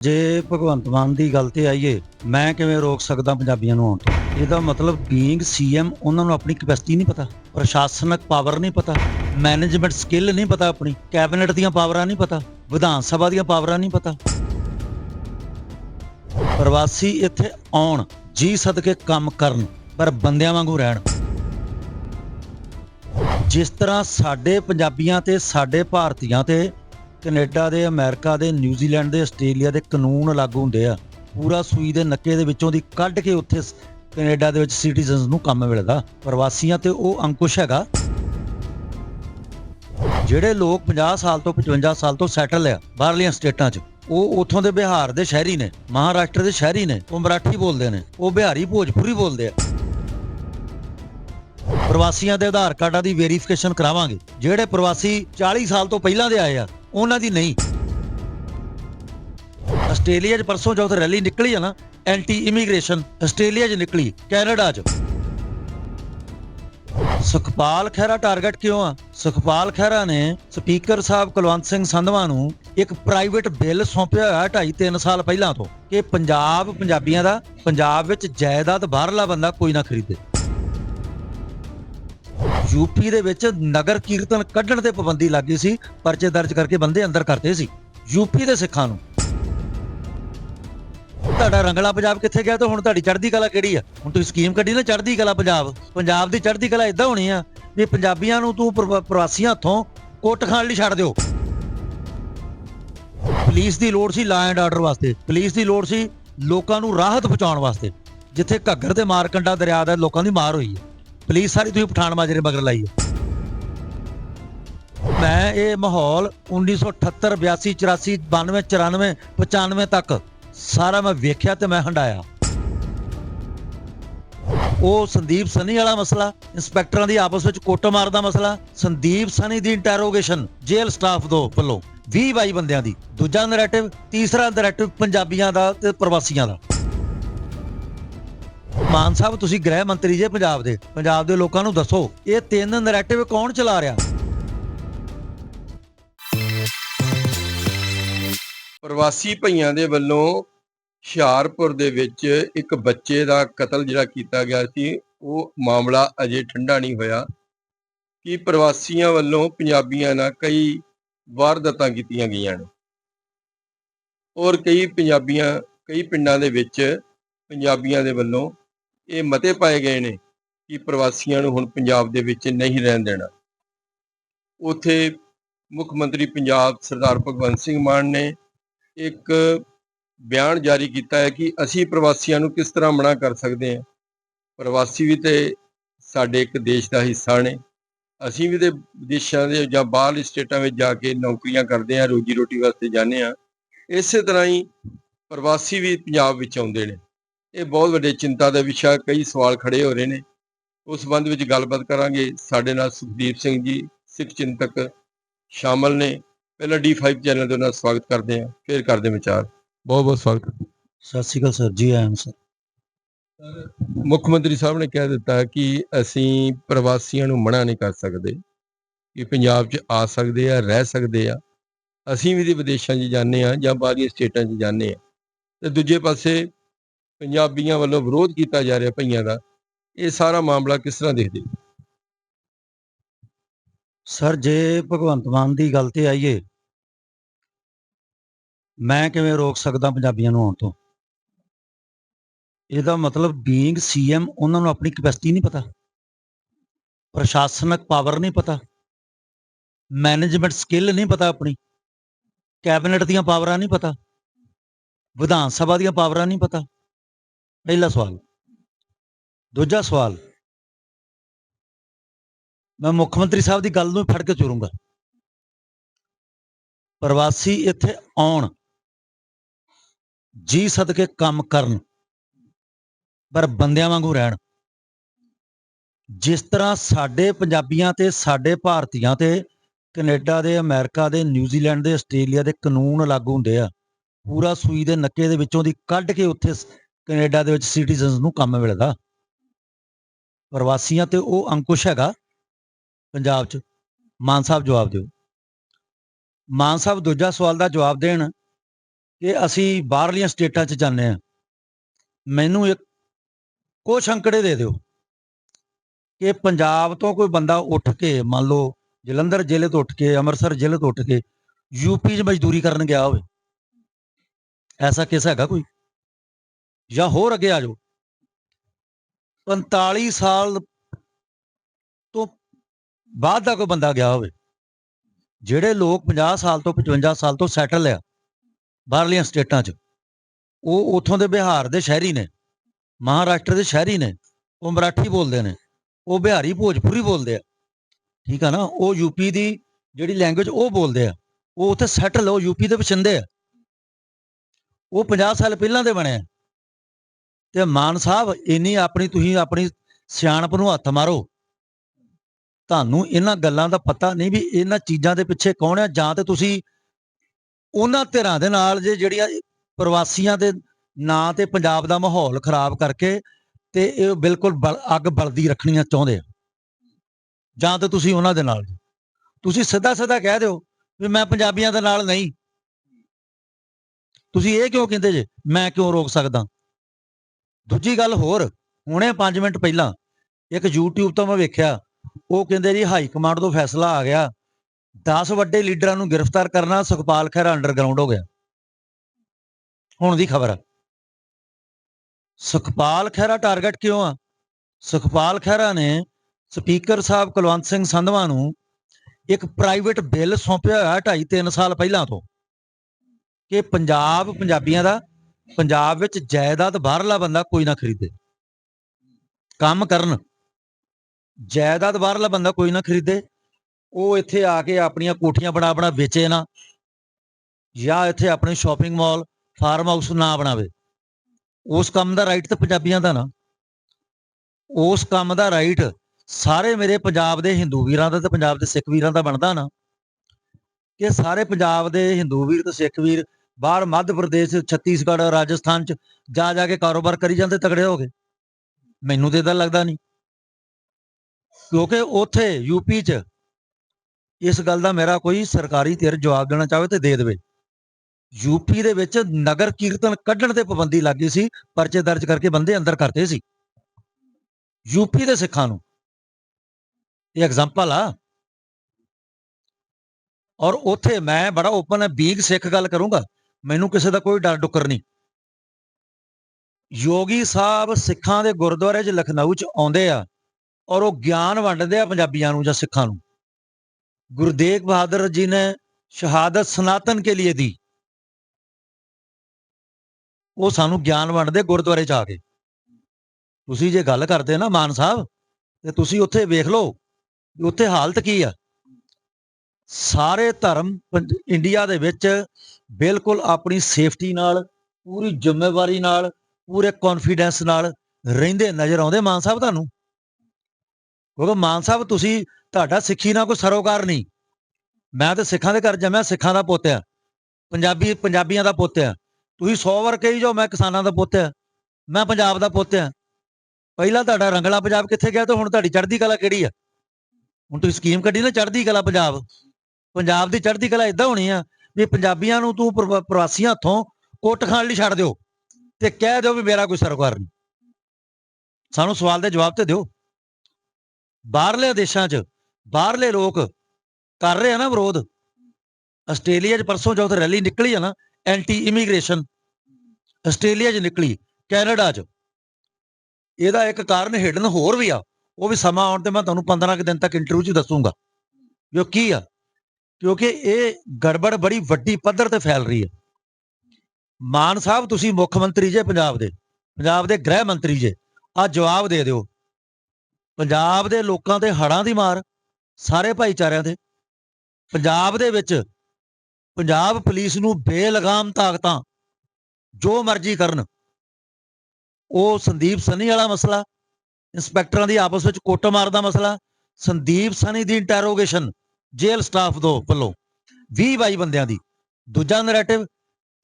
ਜੇ ਭਗਵੰਤ ਮਾਨ ਦੀ ਗੱਲ ਤੇ ਆਈਏ, ਮੈਂ ਕਿਵੇਂ ਰੋਕ ਸਕਦਾ ਪੰਜਾਬੀਆਂ ਨੂੰ ਆਉਣ ਤੋਂ? ਇਹਦਾ ਮਤਲਬ ਬੀਇੰਗ ਸੀਐਮ ਉਹਨਾਂ ਨੂੰ ਆਪਣੀ ਕਪੈਸਿਟੀ ਨਹੀਂ ਪਤਾ, ਪ੍ਰਸ਼ਾਸਨਿਕ ਪਾਵਰ ਨਹੀਂ ਪਤਾ ਮੈਨੇਜਮੈਂਟ ਸਕਿੱਲ ਨਹੀਂ ਪਤਾ ਆਪਣੀ ਕੈਬਨਿਟ ਦੀਆਂ ਪਾਵਰਾਂ ਨਹੀਂ ਪਤਾ, ਵਿਧਾਨ ਸਭਾ ਦੀਆਂ ਪਾਵਰਾਂ ਨਹੀਂ ਪਤਾ। ਪ੍ਰਵਾਸੀ ਇੱਥੇ ਆਉਣ, ਜੀ ਸਦਕੇ ਕੰਮ ਕਰਨ, ਪਰ ਬੰਦਿਆਂ ਵਾਂਗੂ ਰਹਿਣ। ਜਿਸ ਤਰ੍ਹਾਂ ਸਾਡੇ ਪੰਜਾਬੀਆਂ ਤੇ, ਸਾਡੇ ਭਾਰਤੀਆਂ ਤੇ ਕੈਨੇਡਾ ਦੇ, ਅਮਰੀਕਾ ਦੇ ਨਿਊਜ਼ੀਲੈਂਡ ਦੇ, ਆਸਟ੍ਰੇਲੀਆ ਦੇ ਕਾਨੂੰਨ ਲਾਗੂ ਹੁੰਦੇ ਆ। ਪੂਰਾ ਸੂਈ ਦੇ ਨੱਕੇ ਦੇ ਵਿੱਚੋਂ ਦੀ ਕੱਢ ਕੇ ਉੱਥੇ ਕੈਨੇਡਾ ਦੇ ਵਿੱਚ ਸਿਟੀਜ਼ਨਸ ਨੂੰ ਕੰਮ ਮਿਲਦਾ। ਪ੍ਰਵਾਸੀਆਂ ਤੇ ਉਹ ਅੰਕੁਸ਼ ਹੈਗਾ। ਜਿਹੜੇ ਲੋਕ 50 ਸਾਲ ਤੋਂ 55 ਸਾਲ ਤੋਂ ਸੈਟਲ ਆ ਬਾਹਰਲੀਆਂ ਸਟੇਟਾਂ 'ਚ, ਉਹ ਉਥੋਂ ਦੇ ਬਿਹਾਰ ਦੇ ਸ਼ਹਿਰੀ ਨੇ, ਮਹਾਰਾਸ਼ਟਰ ਦੇ ਸ਼ਹਿਰੀ ਨੇ, ਉਹ ਮਰਾਠੀ ਬੋਲਦੇ ਨੇ, ਉਹ ਬਿਹਾਰੀ ਭੋਜਪੁਰੀ ਬੋਲਦੇ ਆ। ਪ੍ਰਵਾਸੀਆਂ ਦੇ ਆਧਾਰ ਕਾਰਡਾਂ ਦੀ ਵੈਰੀਫਿਕੇਸ਼ਨ ਕਰਾਵਾਂਗੇ। ਜਿਹੜੇ ਪ੍ਰਵਾਸੀ 40 ਸਾਲ ਤੋਂ ਪਹਿਲਾਂ ਦੇ ਆਏ ਆ, ਉਹਨਾਂ ਦੀ ਨਹੀਂ। ਆਸਟ੍ਰੇਲੀਆ 'ਚ ਪਰਸੋਂ ਚੌਥ ਰੈਲੀ ਨਿਕਲੀ ਆ ਨਾ ਐਂਟੀ ਇਮੀਗ੍ਰੇਸ਼ਨ ਆਸਟ੍ਰੇਲੀਆ 'ਚ ਨਿਕਲੀ, ਕੈਨੇਡਾ 'ਚ। ਸੁਖਪਾਲ ਖਹਿਰਾ ਟਾਰਗੇਟ ਕਿਉਂ ਆ? ਸੁਖਪਾਲ ਖਹਿਰਾ ਨੇ ਸਪੀਕਰ ਸਾਹਿਬ ਕੁਲਵੰਤ ਸਿੰਘ ਸੰਧਵਾ ਨੂੰ ਇੱਕ ਪ੍ਰਾਈਵੇਟ ਬਿੱਲ ਸੌਂਪਿਆ ਹੋਇਆ 2.5 3 ਸਾਲ ਪਹਿਲਾਂ ਤੋਂ ਕਿ ਪੰਜਾਬ ਪੰਜਾਬੀਆਂ ਦਾ, ਪੰਜਾਬ ਵਿੱਚ ਜਾਇਦਾਦ ਬਾਹਰਲਾ ਬੰਦਾ ਕੋਈ ਨਾ ਖਰੀਦੇ। ਯੂਪੀ ਦੇ ਵਿੱਚ ਨਗਰ ਕੀਰਤਨ ਕੱਢਣ ਤੇ ਪਾਬੰਦੀ ਲੱਗੀ ਸੀ, ਪਰਚੇ ਦਰਜ ਕਰਕੇ ਬੰਦੇ ਅੰਦਰ ਕਰਦੇ ਸੀ, ਯੂਪੀ ਦੇ ਸਿੱਖਾਂ ਨੂੰ। ਤੁਹਾਡਾ ਰੰਗਲਾ ਪੰਜਾਬ ਕਿੱਥੇ ਗਿਆ ਤੇ ਹੁਣ ਤੁਹਾਡੀ ਚੜ੍ਹਦੀ ਕਲਾ ਕਿਹੜੀ ਆ? ਹੁਣ ਤੁਸੀਂ ਸਕੀਮ ਕੱਢੀ ਨਾ ਚੜ੍ਹਦੀ ਕਲਾ ਪੰਜਾਬ ਪੰਜਾਬ ਦੀ ਚੜ੍ਹਦੀ ਕਲਾ ਇਦਾਂ ਹੋਣੀ ਆ ਵੀ ਪੰਜਾਬੀਆਂ ਨੂੰ ਤੂੰ ਪ੍ਰਵਾਸੀਆਂ ਹੱਥੋਂ ਕੁੱਟ ਖਾਣ ਲਈ ਛੱਡ ਦਿਓ। ਪੁਲਿਸ ਦੀ ਲੋੜ ਸੀ ਲਾ ਐਂਡ ਆਰਡਰ ਵਾਸਤੇ, ਪੁਲਿਸ ਦੀ ਲੋੜ ਸੀ ਲੋਕਾਂ ਨੂੰ ਰਾਹਤ ਪਹੁੰਚਾਉਣ ਵਾਸਤੇ, ਜਿੱਥੇ ਘੱਗਰ ਤੇ ਮਾਰਕੰਡਾ ਦਰਿਆ ਦਾ ਲੋਕਾਂ ਦੀ ਮਾਰ ਹੋਈ ਹੈ ਪੁਲਿਸ ਸਾਰੀ ਤੁਸੀਂ ਪਠਾਨ ਮਾਜਰੇ ਮਗਰ ਲਾਈ ਹੈ। ਮੈਂ ਇਹ ਮਾਹੌਲ 1978 82 84 92 94 95 ਤੱਕ ਸਾਰਾ ਮੈਂ ਵੇਖਿਆ ਤੇ ਮੈਂ ਹੰਡਾਇਆ। ਉਹ ਸੰਦੀਪ ਸਨੀ ਵਾਲਾ ਮਸਲਾ, ਇੰਸਪੈਕਟਰਾਂ ਦੀ ਆਪਸ ਵਿੱਚ ਕੁੱਟਮਾਰ ਦਾ ਮਸਲਾ, ਸੰਦੀਪ ਸਨੀ ਦੀ ਇੰਟਰੋਗੇਸ਼ਨ ਜੇਲ੍ਹ ਸਟਾਫ ਦੋ ਵੱਲੋਂ 20 22 ਬੰਦਿਆਂ ਦੀ, ਦੂਜਾ ਨੈਰੇਟਿਵ ਤੀਸਰਾ ਨੈਰੇਟਿਵ ਪੰਜਾਬੀਆਂ ਦਾ ਤੇ ਪ੍ਰਵਾਸੀਆਂ ਦਾ। ਮਾਨ ਸਾਹਿਬ, ਤੁਸੀਂ ਗ੍ਰਹਿ ਮੰਤਰੀ ਜੇ ਪੰਜਾਬ ਦੇ ਪੰਜਾਬ ਦੇ ਲੋਕਾਂ ਨੂੰ ਦੱਸੋ, ਇਹ ਤਿੰਨ ਨੈਰੇਟਿਵ ਕੌਣ ਚਲਾ ਰਿਹਾ? ਪ੍ਰਵਾਸੀ ਭਈਆਂ ਦੇ ਵੱਲੋਂ ਹੁਸ਼ਿਆਰਪੁਰ ਦੇ ਵਿੱਚ ਇੱਕ ਬੱਚੇ ਦਾ ਕਤਲ ਜਿਹੜਾ ਕੀਤਾ ਗਿਆ ਸੀ, ਉਹ ਮਾਮਲਾ ਅਜੇ ਠੰਡਾ ਨਹੀਂ ਹੋਇਆ। ਕਿ ਪ੍ਰਵਾਸੀਆਂ ਵੱਲੋਂ ਪੰਜਾਬੀਆਂ ਨਾਲ ਕਈ ਵਾਰਦਾਤਾਂ ਕੀਤੀਆਂ ਗਈਆਂ ਨੇ? ਔਰ ਕਈ ਪੰਜਾਬੀਆਂ, ਕਈ ਪਿੰਡਾਂ ਦੇ ਵਿੱਚ ਪੰਜਾਬੀਆਂ ਦੇ ਵੱਲੋਂ ਇਹ ਮਤੇ ਪਾਏ ਗਏ ਨੇ ਕਿ ਪ੍ਰਵਾਸੀਆਂ ਨੂੰ ਹੁਣ ਪੰਜਾਬ ਦੇ ਵਿੱਚ ਨਹੀਂ ਰਹਿਣ ਦੇਣਾ। ਉਥੇ ਮੁੱਖ ਮੰਤਰੀ ਪੰਜਾਬ ਸਰਦਾਰ ਭਗਵੰਤ ਸਿੰਘ ਮਾਨ ਨੇ ਇੱਕ ਬਿਆਨ ਜਾਰੀ ਕੀਤਾ ਹੈ ਕਿ ਅਸੀਂ ਪ੍ਰਵਾਸੀਆਂ ਨੂੰ ਕਿਸ ਤਰ੍ਹਾਂ ਮਨਾ ਕਰ ਸਕਦੇ ਹਾਂ। ਪ੍ਰਵਾਸੀ ਵੀ ਤੇ ਸਾਡੇ ਇੱਕ ਦੇਸ਼ ਦਾ ਹਿੱਸਾ ਨੇ। ਅਸੀਂ ਵੀ ਤੇ ਵਿਦੇਸ਼ਾਂ ਦੇ ਜਾਂ ਬਾਹਰਲੀ ਸਟੇਟਾਂ ਵਿੱਚ ਜਾ ਕੇ ਨੌਕਰੀਆਂ ਕਰਦੇ ਹਾਂ, ਰੋਜੀ ਰੋਟੀ ਵਾਸਤੇ ਜਾਂਦੇ ਹਾਂ। ਇਸੇ ਤਰ੍ਹਾਂ ਹੀ ਪ੍ਰਵਾਸੀ ਵੀ ਪੰਜਾਬ ਵਿੱਚ ਆਉਂਦੇ ਨੇ। ਇਹ ਬਹੁਤ ਵੱਡੇ ਚਿੰਤਾ ਦਾ ਵਿਸ਼ਾ ਕਈ ਸਵਾਲ ਖੜੇ ਹੋ ਰਹੇ ਨੇ। ਉਸ ਸੰਬੰਧ ਵਿੱਚ ਗੱਲਬਾਤ ਕਰਾਂਗੇ। ਸਾਡੇ ਨਾਲ ਸੁਖਦੀਪ ਸਿੰਘ ਜੀ ਸਿੱਖ ਚਿੰਤਕ ਸ਼ਾਮਲ ਨੇ। ਪਹਿਲਾਂ D5 ਚੈਨਲ ਦੇ ਨਾਲ ਸਵਾਗਤ ਕਰਦੇ ਹਾਂ। ਫਿਰ ਕਰਦੇ ਵਿਚਾਰ। ਬਹੁਤ ਬਹੁਤ ਸਵਾਗਤ। ਸਤਿ ਸ਼੍ਰੀ ਅਕਾਲ ਸਰ ਜੀ ਆਇਆਂ ਸਰ। ਮੁੱਖ ਮੰਤਰੀ ਸਾਹਿਬ ਨੇ ਕਹਿ ਦਿੱਤਾ ਕਿ ਅਸੀਂ ਪ੍ਰਵਾਸੀਆਂ ਨੂੰ ਮਨਾ ਨਹੀਂ ਕਰ ਸਕਦੇ ਕਿ ਪੰਜਾਬ 'ਚ ਆ ਸਕਦੇ ਆ ਰਹਿ ਸਕਦੇ ਆ। ਅਸੀਂ ਵੀ ਵਿਦੇਸ਼ਾਂ 'ਚ ਜਾਂਦੇ ਆ ਜਾਂ ਬਾਹਰਲੀਆਂ ਸਟੇਟਾਂ 'ਚ ਜਾਂਦੇ ਆ ਤੇ ਦੂਜੇ ਪਾਸੇ ਪੰਜਾਬੀਆਂ ਵੱਲੋਂ ਵਿਰੋਧ ਕੀਤਾ ਜਾ ਰਿਹਾ ਭਈਆਂ ਦਾ, ਇਹ ਸਾਰਾ ਮਾਮਲਾ ਕਿਸ ਤਰ੍ਹਾਂ ਦੇਖਦੇ ਸਰ, ਜੇ ਭਗਵੰਤ ਮਾਨ ਦੀ ਗੱਲ ਤੇ ਆਈਏ, ਮੈਂ ਕਿਵੇਂ ਰੋਕ ਸਕਦਾ ਪੰਜਾਬੀਆਂ ਨੂੰ ਆਉਣ ਤੋਂ? ਇਹਦਾ ਮਤਲਬ ਬੀਇੰਗ ਸੀਐਮ ਉਹਨਾਂ ਨੂੰ ਆਪਣੀ ਕਪੈਸਿਟੀ ਨਹੀਂ ਪਤਾ, ਪ੍ਰਸ਼ਾਸਨਿਕ ਪਾਵਰ ਨਹੀਂ ਪਤਾ ਮੈਨੇਜਮੈਂਟ ਸਕਿੱਲ ਨਹੀਂ ਪਤਾ ਆਪਣੀ ਕੈਬਨਿਟ ਦੀਆਂ ਪਾਵਰਾਂ ਨਹੀਂ ਪਤਾ, ਵਿਧਾਨ ਸਭਾ ਦੀਆਂ ਪਾਵਰਾਂ ਨਹੀਂ ਪਤਾ ਪਹਿਲਾ ਸਵਾਲ। ਦੂਜਾ ਸਵਾਲ। ਮੈਂ ਮੁੱਖ ਮੰਤਰੀ ਸਾਹਿਬ ਦੀ ਗੱਲ ਨੂੰ ਫੜ ਕੇ ਚੋਰੂੰਗਾ। ਪ੍ਰਵਾਸੀ ਇੱਥੇ ਆਉਣ, ਜੀ ਸਦਕੇ ਕੰਮ ਕਰਨ, ਪਰ ਬੰਦਿਆਂ ਵਾਂਗੂ ਰਹਿਣ। ਜਿਸ ਤਰ੍ਹਾਂ ਸਾਡੇ ਪੰਜਾਬੀਆਂ ਤੇ ਸਾਡੇ ਭਾਰਤੀਆਂ ਤੇ ਕੈਨੇਡਾ ਦੇ, ਅਮਰੀਕਾ ਦੇ, ਨਿਊਜ਼ੀਲੈਂਡ ਦੇ, ਆਸਟ੍ਰੇਲੀਆ ਦੇ ਕਾਨੂੰਨ ਲਾਗੂ ਹੁੰਦੇ ਆ, ਪੂਰਾ ਸੂਈ ਦੇ ਨੱਕੇ ਦੇ ਵਿੱਚੋਂ ਦੀ ਕੱਢ ਕੇ ਉੱਥੇ ਕੈਨੇਡਾ ਦੇ ਵਿੱਚ ਸਿਟੀਜ਼ਨਸ ਨੂੰ ਕੰਮ ਮਿਲਦਾ। ਪ੍ਰਵਾਸੀਆਂ ਤੇ ਉਹ ਅੰਕੁਸ਼ ਹੈਗਾ। ਪੰਜਾਬ 'ਚ। ਮਾਨ ਸਾਹਿਬ ਜਵਾਬ ਦਿਓ। ਮਾਨ ਸਾਹਿਬ, ਦੂਜਾ ਸਵਾਲ ਦਾ ਜਵਾਬ ਦੇਣ ਕਿ ਅਸੀਂ ਬਾਹਰਲੀਆਂ ਸਟੇਟਾਂ 'ਚ ਜਾਂਦੇ ਆ ਮੈਨੂੰ ਇੱਕ ਕੁਛ ਅੰਕੜੇ ਦੇ ਦਿਓ ਕਿ ਪੰਜਾਬ ਤੋਂ ਕੋਈ ਬੰਦਾ ਉੱਠ ਕੇ, ਮੰਨ ਲਓ ਜਲੰਧਰ ਜ਼ਿਲ੍ਹੇ ਤੋਂ ਉੱਠ ਕੇ, ਅੰਮ੍ਰਿਤਸਰ ਜ਼ਿਲ੍ਹੇ ਤੋਂ ਉੱਠ ਕੇ ਯੂਪੀ 'ਚ ਮਜ਼ਦੂਰੀ ਕਰਨ ਗਿਆ ਹੋਵੇ। ਐਸਾ ਕੇਸ ਹੈਗਾ ਕੋਈ? ਜਾਂ ਹੋਰ ਅੱਗੇ ਆ ਜਾਓ। 45 ਸਾਲ ਤੋਂ ਬਾਅਦ ਦਾ ਕੋਈ ਬੰਦਾ ਗਿਆ ਹੋਵੇ, ਜਿਹੜੇ ਲੋਕ 50 ਸਾਲ ਤੋਂ 55 ਸਾਲ ਤੋਂ ਸੈਟਲ ਆ ਬਾਹਰਲੀਆਂ ਸਟੇਟਾਂ 'ਚ, ਉਹ ਉਥੋਂ ਦੇ ਬਿਹਾਰ ਦੇ ਸ਼ਹਿਰੀ ਨੇ, ਮਹਾਰਾਸ਼ਟਰ ਦੇ ਸ਼ਹਿਰੀ ਨੇ, ਉਹ ਮਰਾਠੀ ਬੋਲਦੇ ਨੇ, ਉਹ ਬਿਹਾਰੀ, ਭੋਜਪੁਰੀ ਬੋਲਦੇ ਆ। ਠੀਕ ਆ ਨਾ? ਉਹ ਯੂਪੀ ਦੀ ਜਿਹੜੀ ਲੈਂਗੁਏਜ ਉਹ ਬੋਲਦੇ ਆ। ਉਹ ਉੱਥੇ ਸੈਟਲ ਉਹ ਯੂਪੀ ਦੇ ਵਸਿੰਦੇ ਆ। ਉਹ 50 ਸਾਲ ਪਹਿਲਾਂ ਦੇ ਬਣੇ ਆ। ਤੇ ਮਾਨ ਸਾਹਿਬ, ਇੰਨੀ ਆਪਣੀ ਤੁਸੀਂ ਆਪਣੀ ਸਿਆਣਪ ਨੂੰ ਹੱਥ ਮਾਰੋ। ਤੁਹਾਨੂੰ ਇਹਨਾਂ ਗੱਲਾਂ ਦਾ ਪਤਾ ਨਹੀਂ ਵੀ ਇਹਨਾਂ ਚੀਜ਼ਾਂ ਦੇ ਪਿੱਛੇ ਕੌਣ ਆ, ਜਾਂ ਤੇ ਤੁਸੀਂ ਉਹਨਾਂ ਧਿਰਾਂ ਦੇ ਨਾਲ ਜੇ ਜਿਹੜੀਆਂ ਪ੍ਰਵਾਸੀਆਂ ਦੇ ਨਾਂ ਤੇ ਪੰਜਾਬ ਦਾ ਮਾਹੌਲ ਖਰਾਬ ਕਰਕੇ ਤੇ ਇਹ ਬਿਲਕੁਲ ਬਲ- ਅੱਗ ਬਲਦੀ ਰੱਖਣੀਆਂ ਚਾਹੁੰਦੇ ਆ। ਜਾਂ ਤਾਂ ਤੁਸੀਂ ਉਹਨਾਂ ਦੇ ਨਾਲ ਤੁਸੀਂ ਸਿੱਧਾ ਸਿੱਧਾ ਕਹਿ ਦਿਓ ਵੀ ਮੈਂ ਪੰਜਾਬੀਆਂ ਦੇ ਨਾਲ ਨਹੀਂ। ਤੁਸੀਂ ਇਹ ਕਿਉਂ ਕਹਿੰਦੇ ਜੇ? ਮੈਂ ਕਿਉਂ ਰੋਕ ਸਕਦਾ? ਦੂਜੀ ਗੱਲ ਹੋਰ, ਹੁਣੇ 5 ਮਿੰਟ ਪਹਿਲਾਂ ਇੱਕ YouTube ਤੋਂ ਮੈਂ ਵੇਖਿਆ, ਉਹ ਕਹਿੰਦੇ ਜੀ ਹਾਈ ਕਮਾਂਡ ਤੋਂ ਫੈਸਲਾ ਆ ਗਿਆ 10 ਵੱਡੇ ਲੀਡਰਾਂ ਨੂੰ ਗ੍ਰਿਫਤਾਰ ਕਰਨਾ ਸੁਖਪਾਲ ਖਹਿਰਾ ਅੰਡਰਗਰਾਉਂਡ ਹੋ ਗਿਆ। ਹੁਣ ਦੀ ਖਬਰ ਸੁਖਪਾਲ ਖਹਿਰਾ ਟਾਰਗੇਟ ਕਿਉਂ ਆ? ਸੁਖਪਾਲ ਖਹਿਰਾ ਨੇ ਸਪੀਕਰ ਸਾਹਿਬ ਕੁਲਵੰਤ ਸਿੰਘ ਸੰਧਵਾ ਨੂੰ ਇੱਕ ਪ੍ਰਾਈਵੇਟ ਬਿੱਲ ਸੌਂਪਿਆ ਹੋਇਆ 2.5 3 ਸਾਲ ਪਹਿਲਾਂ ਤੋਂ, ਕਿ ਪੰਜਾਬ ਪੰਜਾਬੀਆਂ ਦਾ ਪੰਜਾਬ ਵਿੱਚ ਜਾਇਦਾਦ ਬਾਹਰਲਾ ਬੰਦਾ ਕੋਈ ਨਾ ਖਰੀਦੇ। ਕੰਮ ਕਰਨ। ਜਾਇਦਾਦ ਬਾਹਰਲਾ ਬੰਦਾ ਕੋਈ ਨਾ ਖਰੀਦੇ। ਉਹ ਇੱਥੇ ਆ ਕੇ ਆਪਣੀਆਂ ਕੋਠੀਆਂ ਬਣਾ ਬਣਾ ਵੇਚੇ ਨਾ। ਜਾਂ ਇੱਥੇ ਆਪਣੇ ਸ਼ਾਪਿੰਗ ਮਾਲ ਫਾਰਮ ਹਾਊਸ ਨਾ ਬਣਾਵੇ। ਉਸ ਕੰਮ ਦਾ ਰਾਈਟ ਤਾਂ ਪੰਜਾਬੀਆਂ ਦਾ ਨਾ। ਉਸ ਕੰਮ ਦਾ ਰਾਈਟ ਸਾਰੇ ਮੇਰੇ ਪੰਜਾਬ ਦੇ ਹਿੰਦੂ ਵੀਰਾਂ ਦਾ ਤੇ ਪੰਜਾਬ ਦੇ ਸਿੱਖ ਵੀਰਾਂ ਦਾ ਬਣਦਾ ਨਾ। ਕਿ ਸਾਰੇ ਪੰਜਾਬ ਦੇ ਹਿੰਦੂ ਵੀਰ ਤੇ ਸਿੱਖ ਵੀਰ ਬਾਹਰ ਮੱਧ ਪ੍ਰਦੇਸ਼, ਛੱਤੀਸਗੜ੍ਹ, ਰਾਜਸਥਾਨ ਚ ਜਾ ਜਾ ਕੇ ਕਾਰੋਬਾਰ ਕਰੀ ਜਾਂਦੇ, ਤਗੜੇ ਹੋ ਗਏ ਮੈਨੂੰ ਤੇ ਇਦਾਂ ਲੱਗਦਾ ਨਹੀਂ ਕਿਉਂਕਿ ਉਥੇ ਯੂਪੀ ਚ ਇਸ ਗੱਲ ਦਾ ਮੇਰਾ ਕੋਈ ਸਰਕਾਰੀ ਧਿਰ ਜਵਾਬ ਦੇਣਾ ਚਾਹਵੇ ਤੇ ਦੇ ਦੇਵੇ। ਯੂਪੀ ਦੇ ਵਿੱਚ ਨਗਰ ਕੀਰਤਨ ਕੱਢਣ ਤੇ ਪਾਬੰਦੀ ਲੱਗੀ ਸੀ, ਪਰਚੇ ਦਰਜ ਕਰਕੇ ਬੰਦੇ ਅੰਦਰ ਕਰਦੇ ਸੀ। ਯੂਪੀ ਦੇ ਸਿੱਖਾਂ ਨੂੰ। ਇਹ ਐਗਜ਼ਾਮਪਲ ਆ। ਔਰ ਉਥੇ ਮੈਂ ਬੜਾ ਓਪਨ ਹੈ ਬੀਗ ਸਿੱਖ ਗੱਲ ਕਰੂੰਗਾ। ਮੈਨੂੰ ਕਿਸੇ ਦਾ ਕੋਈ ਡਰ ਡੁੱਕਰ ਨਹੀਂ। ਯੋਗੀ ਸਾਹਿਬ ਸਿੱਖਾਂ ਦੇ ਗੁਰਦੁਆਰੇ 'ਚ ਲਖਨਊ 'ਚ ਆਉਂਦੇ ਆ ਔਰ ਉਹ ਗਿਆਨ ਵੰਡਦੇ ਆ ਪੰਜਾਬੀਆਂ ਨੂੰ ਜਾਂ ਸਿੱਖਾਂ ਨੂੰ। ਗੁਰੂ ਤੇਗ ਬਹਾਦਰ ਜੀ ਨੇ ਸ਼ਹਾਦਤ ਸਨਾਤਨ ਕੇ ਲਈ ਦੀ। ਉਹ ਸਾਨੂੰ ਗਿਆਨ ਵੰਡਦੇ ਗੁਰਦੁਆਰੇ 'ਚ ਆ ਕੇ। ਤੁਸੀਂ ਜੇ ਗੱਲ ਕਰਦੇ ਨਾ ਮਾਨ ਸਾਹਿਬ, ਤੇ ਤੁਸੀਂ ਉੱਥੇ ਵੇਖ ਲਓ ਉੱਥੇ ਹਾਲਤ ਕੀ ਆ। ਸਾਰੇ ਧਰਮ ਪੰਜ- ਇੰਡੀਆ ਦੇ ਵਿੱਚ ਬਿਲਕੁਲ ਆਪਣੀ ਸੇਫਟੀ ਨਾਲ, ਪੂਰੀ ਜ਼ਿੰਮੇਵਾਰੀ ਨਾਲ, ਪੂਰੇ ਕੌਨਫੀਡੈਂਸ ਨਾਲ ਰਹਿੰਦੇ, ਨਜ਼ਰ ਆਉਂਦੇ ਮਾਨ ਸਾਹਿਬ ਤੁਹਾਨੂੰ? ਕਿਉਂਕਿ ਮਾਨ ਸਾਹਿਬ, ਤੁਸੀਂ ਤੁਹਾਡਾ ਸਿੱਖੀ ਨਾਲ ਕੋਈ ਸਰੋਕਾਰ ਨਹੀਂ। ਮੈਂ ਤਾਂ ਸਿੱਖਾਂ ਦੇ ਘਰ ਜੰਮਿਆ, ਸਿੱਖਾਂ ਦਾ ਪੁੱਤ ਆ ਪੰਜਾਬੀ, ਪੰਜਾਬੀਆਂ ਦਾ ਪੁੱਤ ਆ ਤੁਸੀਂ 100 ਵਾਰ ਕਹੀ ਜਾਓ, ਮੈਂ ਕਿਸਾਨਾਂ ਦਾ ਪੁੱਤ ਆ ਮੈਂ ਪੰਜਾਬ ਦਾ ਪੁੱਤ ਆ ਪਹਿਲਾਂ ਤੁਹਾਡਾ ਰੰਗਲਾ ਪੰਜਾਬ ਕਿੱਥੇ ਗਿਆ ਤੇ ਹੁਣ ਤੁਹਾਡੀ ਚੜ੍ਹਦੀ ਕਲਾ ਕਿਹੜੀ ਆ? ਹੁਣ ਤੁਸੀਂ ਸਕੀਮ ਕੱਢੀ ਨਾ, ਚੜ੍ਹਦੀ ਕਲਾ ਪੰਜਾਬ। ਪੰਜਾਬ ਦੀ ਚੜ੍ਹਦੀ ਕਲਾ ਇਦਾਂ ਹੋਣੀ ਆ ਵੀ ਪੰਜਾਬੀਆਂ ਨੂੰ ਤੂੰ ਪ੍ਰਵਾਸੀਆਂ ਹੱਥੋਂ ਕੁੱਟ ਖਾਣ ਲਈ ਛੱਡ ਦਿਓ ਤੇ ਕਹਿ ਦਿਓ ਵੀ ਮੇਰਾ ਕੋਈ ਸਰਕਾਰ ਨਹੀਂ। ਸਾਨੂੰ ਸਵਾਲ ਦੇ ਜਵਾਬ ਤੇ ਦਿਓ। ਬਾਹਰਲੇ ਦੇਸ਼ਾਂ 'ਚ ਬਾਹਰਲੇ ਲੋਕ ਕਰ ਰਹੇ ਆ ਨਾ ਵਿਰੋਧ। ਆਸਟ੍ਰੇਲੀਆ 'ਚ ਪਰਸੋਂ ਚੌਥ ਰੈਲੀ ਨਿਕਲੀ ਆ ਨਾ ਐਂਟੀ ਇਮੀਗ੍ਰੇਸ਼ਨ ਆਸਟ੍ਰੇਲੀਆ 'ਚ ਨਿਕਲੀ, ਕੈਨੇਡਾ 'ਚ। ਇਹਦਾ ਇੱਕ ਕਾਰਨ ਹਿਡਨ ਹੋਰ ਵੀ ਆ, ਉਹ ਵੀ ਸਮਾਂ ਆਉਣ ਤੇ ਮੈਂ ਤੁਹਾਨੂੰ 15 ਕੁ ਦਿਨ ਤੱਕ ਇੰਟਰਵਿਊ 'ਚ ਦੱਸੂਗਾ। ਜੋ ਕੀ ਆ? ਕਿਉਂਕਿ ਇਹ ਗੜਬੜ ਬੜੀ ਵੱਡੀ ਪੱਧਰ ਤੇ ਫੈਲ ਰਹੀ ਹੈ। ਮਾਨ ਸਾਹਿਬ, ਤੁਸੀਂ ਮੁੱਖ ਮੰਤਰੀ ਜੇ ਪੰਜਾਬ ਦੇ ਪੰਜਾਬ ਦੇ ਗ੍ਰਹਿ ਮੰਤਰੀ ਜੇ ਆ ਜਵਾਬ ਦੇ ਦਿਓ। ਪੰਜਾਬ ਦੇ ਲੋਕਾਂ ਤੇ ਹੜਾਂ ਦੀ ਮਾਰ, ਸਾਰੇ ਭਾਈਚਾਰਿਆਂ ਤੇ ਪੰਜਾਬ ਦੇ ਵਿੱਚ ਪੰਜਾਬ ਪੁਲਿਸ ਨੂੰ ਬੇਲਗਾਮ ਤਾਕਤਾਂ, ਜੋ ਮਰਜ਼ੀ ਕਰਨ। ਉਹ ਸੰਦੀਪ ਸਨੀ ਵਾਲਾ ਮਸਲਾ, ਇੰਸਪੈਕਟਰਾਂ ਦੀ ਆਪਸ ਵਿੱਚ ਕੁੱਟਮਾਰ ਦਾ ਮਸਲਾ, ਸੰਦੀਪ ਸਨੀ ਦੀ ਇੰਟਰੋਗੇਸ਼ਨ ਜੇਲ੍ਹ ਸਟਾਫ ਤੋਂ ਵੱਲੋਂ 20 22 ਬੰਦਿਆਂ ਦੀ, ਦੂਜਾ ਨੈਰੇਟਿਵ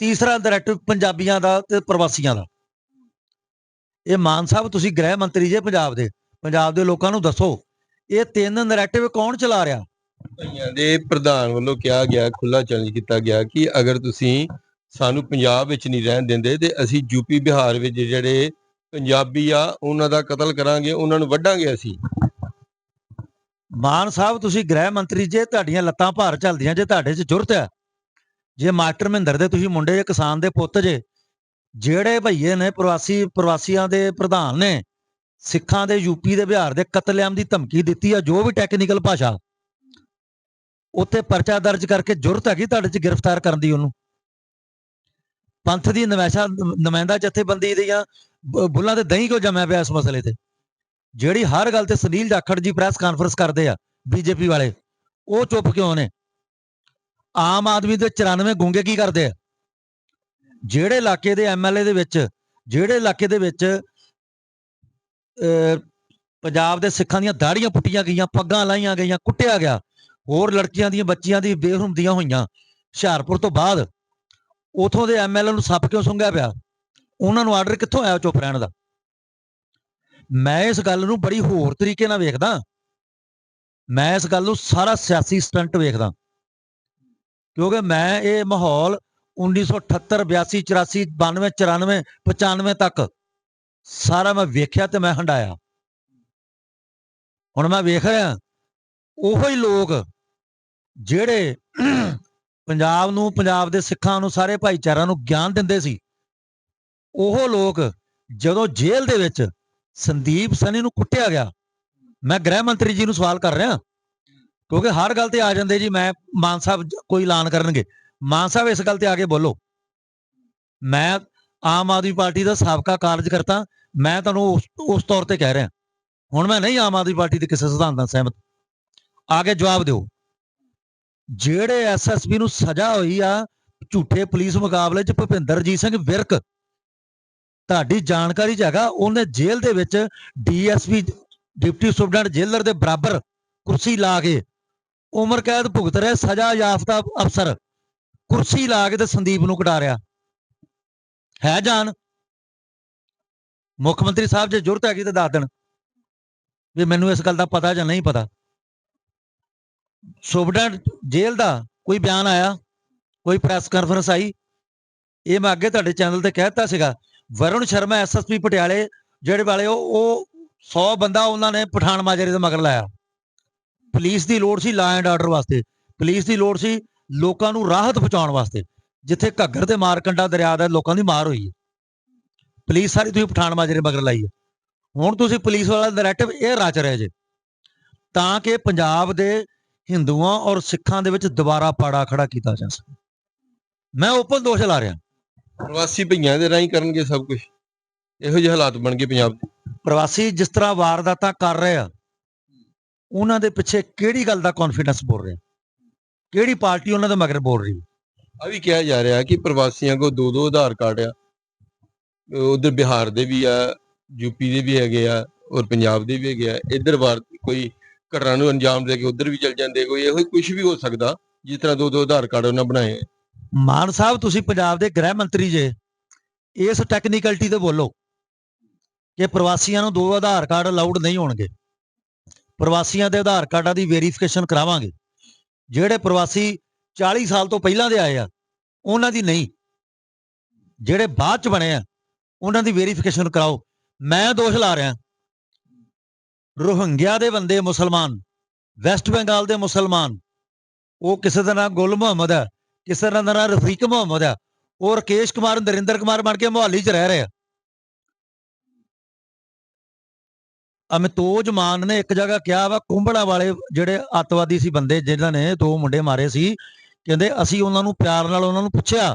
ਤੀਸਰਾ ਨੈਰੇਟਿਵ ਪੰਜਾਬੀਆਂ ਦਾ ਤੇ ਪ੍ਰਵਾਸੀਆਂ ਦਾ। ਇਹ ਮਾਨ ਸਾਹਿਬ, ਤੁਸੀਂ ਗ੍ਰਹਿ ਮੰਤਰੀ ਜੇ ਪੰਜਾਬ ਦੇ ਪੰਜਾਬ ਦੇ ਲੋਕਾਂ ਨੂੰ ਦੱਸੋ, ਇਹ ਤਿੰਨ ਨੈਰੇਟਿਵ ਕੌਣ ਚਲਾ ਰਿਹਾ? ਭਾਈਆਂ ਦੇ ਪ੍ਰਧਾਨ ਵੱਲੋਂ ਕਿਹਾ ਗਿਆ ਖੁੱਲਾ ਚੈਲੰਜ ਕੀਤਾ ਗਿਆ ਕਿ ਅਗਰ ਤੁਸੀਂ ਸਾਨੂੰ ਪੰਜਾਬ ਵਿੱਚ ਨਹੀਂ ਰਹਿਣ ਦਿੰਦੇ ਤੇ ਅਸੀਂ ਯੂਪੀ ਬਿਹਾਰ ਵਿੱਚ ਜਿਹੜੇ ਪੰਜਾਬੀ ਆ, ਉਹਨਾਂ ਦਾ ਕਤਲ ਕਰਾਂਗੇ, ਉਹਨਾਂ ਨੂੰ ਵੱਢਾਂਗੇ ਅਸੀਂ। ਮਾਨ ਸਾਹਿਬ, ਤੁਸੀਂ ਗ੍ਰਹਿ ਮੰਤਰੀ ਜੇ, ਤੁਹਾਡੀਆਂ ਲੱਤਾਂ ਭਾਰ ਚੱਲਦੀਆਂ ਜੇ, ਤੁਹਾਡੇ 'ਚ ਜੁਰਤ ਹੈ। ਜੇ ਮਾਸਟਰ ਮਹਿੰਦਰ ਦੇ ਤੁਸੀਂ ਮੁੰਡੇ ਜੇ ਕਿਸਾਨ ਦੇ ਪੁੱਤ ਜੇ, ਜਿਹੜੇ ਭਈਏ ਨੇ ਪ੍ਰਵਾਸੀ, ਪ੍ਰਵਾਸੀਆਂ ਦੇ ਪ੍ਰਧਾਨ ਨੇ, ਸਿੱਖਾਂ ਦੇ ਯੂਪੀ ਦੇ, ਬਿਹਾਰ ਦੇ, ਕਤਲੇਆਮ ਦੀ ਧਮਕੀ ਦਿੱਤੀ ਆ, ਜੋ ਵੀ ਟੈਕਨੀਕਲ ਭਾਸ਼ਾ ਉੱਤੇ ਪਰਚਾ ਦਰਜ ਕਰਕੇ ਜੁਰਤ ਹੈਗੀ ਤੁਹਾਡੇ 'ਚ ਗ੍ਰਿਫਤਾਰ ਕਰਨ ਦੀ ਉਹਨੂੰ। ਪੰਥ ਦੀ ਨਵੈਸ਼ਾ ਨੁਮਾਇੰਦਾ ਜਥੇਬੰਦੀ ਦੀਆਂ ਬੁੱਲਾਂ ਤੇ ਦਹੀਂ ਕਿਉਂ ਜੰਮਿਆ ਪਿਆ ਇਸ ਮਸਲੇ ਤੇ? ਜਿਹੜੀ ਹਰ ਗੱਲ ਤੇ ਸੁਨੀਲ ਜਾਖੜ ਜੀ ਪ੍ਰੈਸ ਕਾਨਫਰੰਸ ਕਰਦੇ ਆ ਬੀਜੇਪੀ ਵਾਲੇ ਉਹ ਚੁੱਪ ਕਿਉਂ ਨੇ? ਆਮ ਆਦਮੀ ਦੇ 94 ਗੁੰਗੇ ਕੀ ਕਰਦੇ ਆ? ਜਿਹੜੇ ਇਲਾਕੇ ਦੇ ਐਮਐਲਏ ਦੇ ਵਿੱਚ ਜਿਹੜੇ ਇਲਾਕੇ ਦੇ ਵਿੱਚ ਅਹ, ਪੰਜਾਬ ਦੇ ਸਿੱਖਾਂ ਦੀਆਂ ਦਾੜੀਆਂ ਪੁੱਟੀਆਂ ਗਈਆਂ ਪੱਗਾਂ ਲਾਈਆਂ ਗਈਆਂ ਕੁੱਟਿਆ ਗਿਆ ਹੋਰ ਲੜਕੀਆਂ ਦੀਆਂ ਬੱਚੀਆਂ ਦੀ ਬੇਰੁਮਦੀਆਂ ਹੋਈਆਂ ਹੁਸ਼ਿਆਰਪੁਰ ਤੋਂ ਬਾਅਦ ਉਥੋਂ ਦੇ ਐਮਐਲਏ ਨੂੰ ਸੱਪ ਕਿਉਂ ਸੁੰਘਿਆ ਪਿਆ? ਉਹਨਾਂ ਨੂੰ ਆਰਡਰ ਕਿੱਥੋਂ ਆਇਆ ਚੁੱਪ ਰਹਿਣ ਦਾ? ਮੈਂ ਇਸ ਗੱਲ ਨੂੰ ਬੜੀ ਹੋਰ ਤਰੀਕੇ ਨਾਲ ਵੇਖਦਾ। ਮੈਂ ਇਸ ਗੱਲ ਨੂੰ ਸਾਰਾ ਸਿਆਸੀ ਸਟੰਟ ਵੇਖਦਾ। ਕਿਉਂਕਿ ਮੈਂ ਇਹ ਮਾਹੌਲ 1978 82 84 92 94 95 ਤੱਕ ਸਾਰਾ ਮੈਂ ਵੇਖਿਆ ਤੇ ਮੈਂ ਹੰਡਾਇਆ ਹੁਣ ਮੈਂ ਵੇਖ ਰਿਹਾ, ਉਹੋ ਹੀ ਲੋਕ ਜਿਹੜੇ ਪੰਜਾਬ ਨੂੰ, ਪੰਜਾਬ ਦੇ ਸਿੱਖਾਂ ਨੂੰ, ਸਾਰੇ ਭਾਈਚਾਰਿਆਂ ਨੂੰ ਗਿਆਨ ਦਿੰਦੇ ਸੀ, ਉਹ ਲੋਕ ਜਦੋਂ ਜੇਲ੍ਹ ਦੇ ਵਿੱਚ ਸੰਦੀਪ ਸਨੀ ਨੂੰ ਕੁੱਟਿਆ ਗਿਆ। ਮੈਂ ਗ੍ਰਹਿ ਮੰਤਰੀ ਜੀ ਨੂੰ ਸਵਾਲ ਕਰ ਰਿਹਾ, ਕਿਉਂਕਿ ਹਰ ਗੱਲ ਤੇ ਆ ਜਾਂਦੇ ਜੀ, ਮੈਂ ਮਾਨ ਸਾਹਿਬ ਕੋਈ ਐਲਾਨ ਕਰਨਗੇ। ਮਾਨ ਸਾਹਿਬ, ਇਸ ਗੱਲ ਤੇ ਆ ਕੇ ਬੋਲੋ। ਮੈਂ ਆਮ ਆਦਮੀ ਪਾਰਟੀ ਦਾ ਸਾਬਕਾ ਕਾਰਜਕਰਤਾ, ਮੈਂ ਤੁਹਾਨੂੰ ਉਸ ਉਸ ਤੌਰ ਤੇ ਕਹਿ ਰਿਹਾ। ਹੁਣ ਮੈਂ ਨਹੀਂ ਆਮ ਆਦਮੀ ਪਾਰਟੀ ਦੇ ਕਿਸੇ ਸਿਧਾਂਤ ਨਾਲ ਸਹਿਮਤ। ਆ ਕੇ ਜਵਾਬ ਦਿਓ। ਜਿਹੜੇ ਐਸਐਸਪੀ ਨੂੰ ਸਜ਼ਾ ਹੋਈ ਆ ਝੂਠੇ ਪੁਲਿਸ ਮੁਕਾਬਲੇ 'ਚ ਭੁਪਿੰਦਰਜੀਤ ਸਿੰਘ ਵਿਰਕ ਤੁਹਾਡੀ ਜਾਣਕਾਰੀ 'ਚ ਹੈਗਾ, ਉਹਨੇ ਜੇਲ੍ਹ ਦੇ ਵਿੱਚ ਡੀਐਸਪੀ, ਡਿਪਟੀ ਸੁਪਰਡੈਂਟ ਜੇਲਰ ਦੇ ਬਰਾਬਰ ਕੁਰਸੀ ਲਾ ਕੇ ਉਮਰ ਕੈਦ ਭੁਗਤ ਰਿਹਾ, ਸਜ਼ਾ ਯਾਫਤਾ ਅਫਸਰ ਕੁਰਸੀ ਲਾ ਕੇ ਤੇ ਸੰਦੀਪ ਨੂੰ ਕਟਾ ਰਿਹਾ। ਹੈ ਜਾਨ ਮੁੱਖ ਮੰਤਰੀ ਸਾਹਿਬ, ਜੇ ਜ਼ਰੂਰਤ ਹੈਗੀ ਤਾਂ ਦੱਸ ਦੇਣ ਵੀ ਮੈਨੂੰ ਇਸ ਗੱਲ ਦਾ ਪਤਾ ਜਾਂ ਨਹੀਂ ਪਤਾ। ਸੁਪਰਡੈਂਟ ਜੇਲ੍ਹ ਦਾ ਕੋਈ ਬਿਆਨ ਆਇਆ, ਕੋਈ ਪ੍ਰੈਸ ਕਾਨਫਰੰਸ ਆਈ, ਇਹ ਮੈਂ ਅੱਗੇ ਤੁਹਾਡੇ ਚੈਨਲ ਤੇ ਕਹਿਤਾ ਸੀਗਾ ਵਰੁਣ ਸ਼ਰਮਾ ਐਸਐਸਪੀ ਪਟਿਆਲੇ, ਜਿਹੜੇ ਵਾਲੇ ਉਹ ਉਹ 100 ਬੰਦਾ ਉਹਨਾਂ ਨੇ ਪਠਾਨ ਮਾਜਰੇ ਦੇ ਮਗਰ ਲਾਇਆ। ਪੁਲਿਸ ਦੀ ਲੋੜ ਸੀ ਲਾ ਐਂਡ ਆਰਡਰ ਵਾਸਤੇ। ਪੁਲਿਸ ਦੀ ਲੋੜ ਸੀ ਲੋਕਾਂ ਨੂੰ ਰਾਹਤ ਪਹੁੰਚਾਉਣ ਵਾਸਤੇ। ਜਿੱਥੇ ਘੱਗਰ ਤੇ ਮਾਰਕੰਡਾ ਦਰਿਆ ਦਾ ਲੋਕਾਂ ਦੀ ਮਾਰ ਹੋਈ ਹੈ। ਪੁਲਿਸ ਸਾਰੀ ਤੁਸੀਂ ਪਠਾਨ ਮਾਜਰੇ ਮਗਰ ਲਾਈ ਹੈ। ਹੁਣ ਤੁਸੀਂ ਪੁਲਿਸ ਵਾਲਾ ਨੈਰੇਟਿਵ ਇਹ ਰਚ ਰਹੇ ਜੇ। ਤਾਂ ਕਿ ਪੰਜਾਬ ਦੇ ਹਿੰਦੂਆਂ ਔਰ ਸਿੱਖਾਂ ਦੇ ਵਿੱਚ ਦੁਬਾਰਾ ਪਾੜਾ ਖੜਾ ਕੀਤਾ ਜਾ ਸਕੇ। ਮੈਂ ਓਪਨ ਦੋਸ਼ ਲਾ ਰਿਹਾ। ਪ੍ਰਵਾਸੀ ਭਈਆਂ ਦੇ ਰਾਹੀਂ ਕਰਨਗੇ ਸਭ ਕੁਝ ਇਹੋ ਜਿਹੇ ਹਾਲਾਤ ਬਣ ਗਏ ਪੰਜਾਬ ਦੇ। ਪ੍ਰਵਾਸੀ ਜਿਸ ਤਰ੍ਹਾਂ ਵਾਰਦਾਤਾਂ ਕਰ ਰਹੇ ਆ ਉਹਨਾਂ ਦੇ ਪਿੱਛੇ ਕਿਹੜੀ ਗੱਲ ਦਾ ਕੌਨਫੀਡੈਂਸ ਬੋਲ ਰਿਹਾ ਕਿਹੜੀ ਪਾਰਟੀ ਉਹਨਾਂ ਦੇ ਮਗਰ ਬੋਲ ਰਹੀ ਆ? ਵੀ ਕਿਹਾ ਜਾ ਰਿਹਾ ਕਿ ਪ੍ਰਵਾਸੀਆਂ ਕੋ ਦੋ ਦੋ ਆਧਾਰ ਕਾਰਡ ਆ। ਉਧਰ ਬਿਹਾਰ ਦੇ ਵੀ ਆ ਯੂਪੀ ਦੇ ਵੀ ਹੈਗੇ ਆ ਔਰ ਪੰਜਾਬ ਦੇ ਵੀ ਹੈਗੇ ਆ। ਇੱਧਰ ਵਾਰ ਕੋਈ ਘਟਨਾ ਨੂੰ ਅੰਜਾਮ ਦੇ ਕੇ ਉਧਰ ਵੀ ਚਲ ਜਾਂਦੇ ਕੋਈ ਇਹੋ ਕੁਝ ਵੀ ਹੋ ਸਕਦਾ ਜਿਸ ਤਰ੍ਹਾਂ ਦੋ ਦੋ ਆਧਾਰ ਕਾਰਡ ਉਹਨਾਂ ਬਣਾਏ ਆ। ਮਾਨ ਸਾਹਿਬ, ਤੁਸੀਂ ਪੰਜਾਬ ਦੇ ਗ੍ਰਹਿ ਮੰਤਰੀ ਜੇ, ਇਸ ਟੈਕਨੀਕਲਿਟੀ ਤੇ ਬੋਲੋ ਕਿ ਪ੍ਰਵਾਸੀਆਂ ਨੂੰ ਦੋ ਆਧਾਰ ਕਾਰਡ ਅਲਾਉਡ ਨਹੀਂ ਹੋਣਗੇ। ਪ੍ਰਵਾਸੀਆਂ ਦੇ ਆਧਾਰ ਕਾਰਡਾਂ ਦੀ ਵੈਰੀਫਿਕੇਸ਼ਨ ਕਰਾਵਾਂਗੇ। ਜਿਹੜੇ ਪ੍ਰਵਾਸੀ 40 ਸਾਲ ਤੋਂ ਪਹਿਲਾਂ ਦੇ ਆਏ ਆ, ਉਹਨਾਂ ਦੀ ਨਹੀਂ। ਜਿਹੜੇ ਬਾਅਦ ਚ ਬਣੇ ਆ, ਉਹਨਾਂ ਦੀ ਵੈਰੀਫਿਕੇਸ਼ਨ ਕਰਾਓ। ਮੈਂ ਦੋਸ਼ ਲਾ ਰਿਹਾ। ਰੋਹਿੰਗਿਆ ਦੇ ਬੰਦੇ ਮੁਸਲਮਾਨ, ਵੈਸਟ ਬੰਗਾਲ ਦੇ ਮੁਸਲਮਾਨ, ਉਹ ਕਿਸੇ ਦਾ ਨਾਂ ਗੁਲ ਮੁਹੰਮਦ ਹੈ। ਕਿਸੇ ਦਾ ਨਾਂ ਰਫੀਕ ਮੁਹੰਮਦ ਆ। ਉਹ ਰਕੇਸ਼ ਕੁਮਾਰ, ਨਰਿੰਦਰ ਕੁਮਾਰ ਬਣ ਕੇ ਮੁਹਾਲੀ 'ਚ ਰਹਿ ਰਿਹਾ ਆ। ਮਾਨ ਨੇ ਇੱਕ ਜਗ੍ਹਾ ਕਿਹਾ ਵਾ ਕੁੰਬੜਾ ਵਾਲੇ ਜਿਹੜੇ ਅੱਤਵਾਦੀ ਸੀ ਬੰਦੇ ਜਿਨ੍ਹਾਂ ਨੇ ਦੋ ਮੁੰਡੇ ਮਾਰੇ ਸੀ, ਕਹਿੰਦੇ ਅਸੀਂ ਉਹਨਾਂ ਨੂੰ ਪਿਆਰ ਨਾਲ ਉਹਨਾਂ ਨੂੰ ਪੁੱਛਿਆ,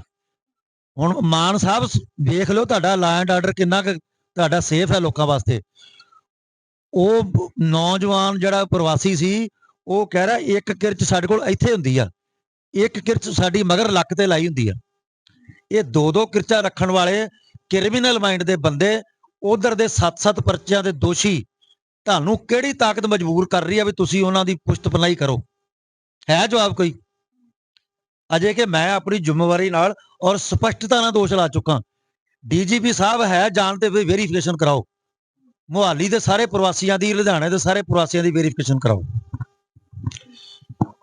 ਹੁਣ ਮਾਨ ਸਾਹਿਬ ਦੇਖ ਵੇਖ ਲਓ ਤੁਹਾਡਾ ਲਾ ਐਂਡ ਆਰਡਰ ਕਿੰਨਾ ਕੁ ਤੁਹਾਡਾ ਸੇਫ ਹੈ ਲੋਕਾਂ ਵਾਸਤੇ। ਉਹ ਨੌਜਵਾਨ ਜਿਹੜਾ ਪ੍ਰਵਾਸੀ ਸੀ, ਉਹ ਕਹਿ ਰਿਹਾ, ਇੱਕ ਕਿਰਚ ਸਾਡੇ ਕੋਲ ਇੱਥੇ ਹੁੰਦੀ ਆ। ਇੱਕ ਕਿਰਚ ਸਾਡੀ ਮਗਰ ਲੱਕ ਤੇ ਲਾਈ ਹੁੰਦੀ ਆ। ਇਹ ਦੋ ਦੋ ਕਿਰਚਾਂ ਰੱਖਣ ਵਾਲੇ ਕ੍ਰਿਮੀਨਲ ਮਾਈਂਡ ਦੇ ਬੰਦੇ, ਉਧਰ ਦੇ ਸੱਤ-ਸੱਤ ਪਰਚਿਆਂ ਦੇ ਦੋਸ਼ੀ, ਤੁਹਾਨੂੰ ਕਿਹੜੀ ਤਾਕਤ ਮਜਬੂਰ ਕਰ ਰਹੀ ਆ ਵੀ ਤੁਸੀਂ ਉਹਨਾਂ ਦੀ ਪੁਸ਼ਤ ਪਨਾਈ ਕਰੋ? ਹੈ ਜਵਾਬ ਕੋਈ? ਅਜੇ ਕਿ ਮੈਂ ਆਪਣੀ ਜ਼ਿੰਮੇਵਾਰੀ ਨਾਲ ਔਰ ਸਪਸ਼ਟਤਾ ਨਾਲ ਦੋਸ਼ ਲਾ ਚੁੱਕਾ। ਡੀਜੀਪੀ ਸਾਹਿਬ ਹੈ ਜਾਣਦੇ ਵੀ ਵੈਰੀਫਿਕੇਸ਼ਨ ਕਰਾਓ। ਮੁਹਾਲੀ ਦੇ ਸਾਰੇ ਪ੍ਰਵਾਸੀਆਂ ਦੀ, ਲੁਧਿਆਣੇ ਦੇ ਸਾਰੇ ਪ੍ਰਵਾਸੀਆਂ ਦੀ ਵੈਰੀਫਿਕੇਸ਼ਨ ਕਰਾਓ।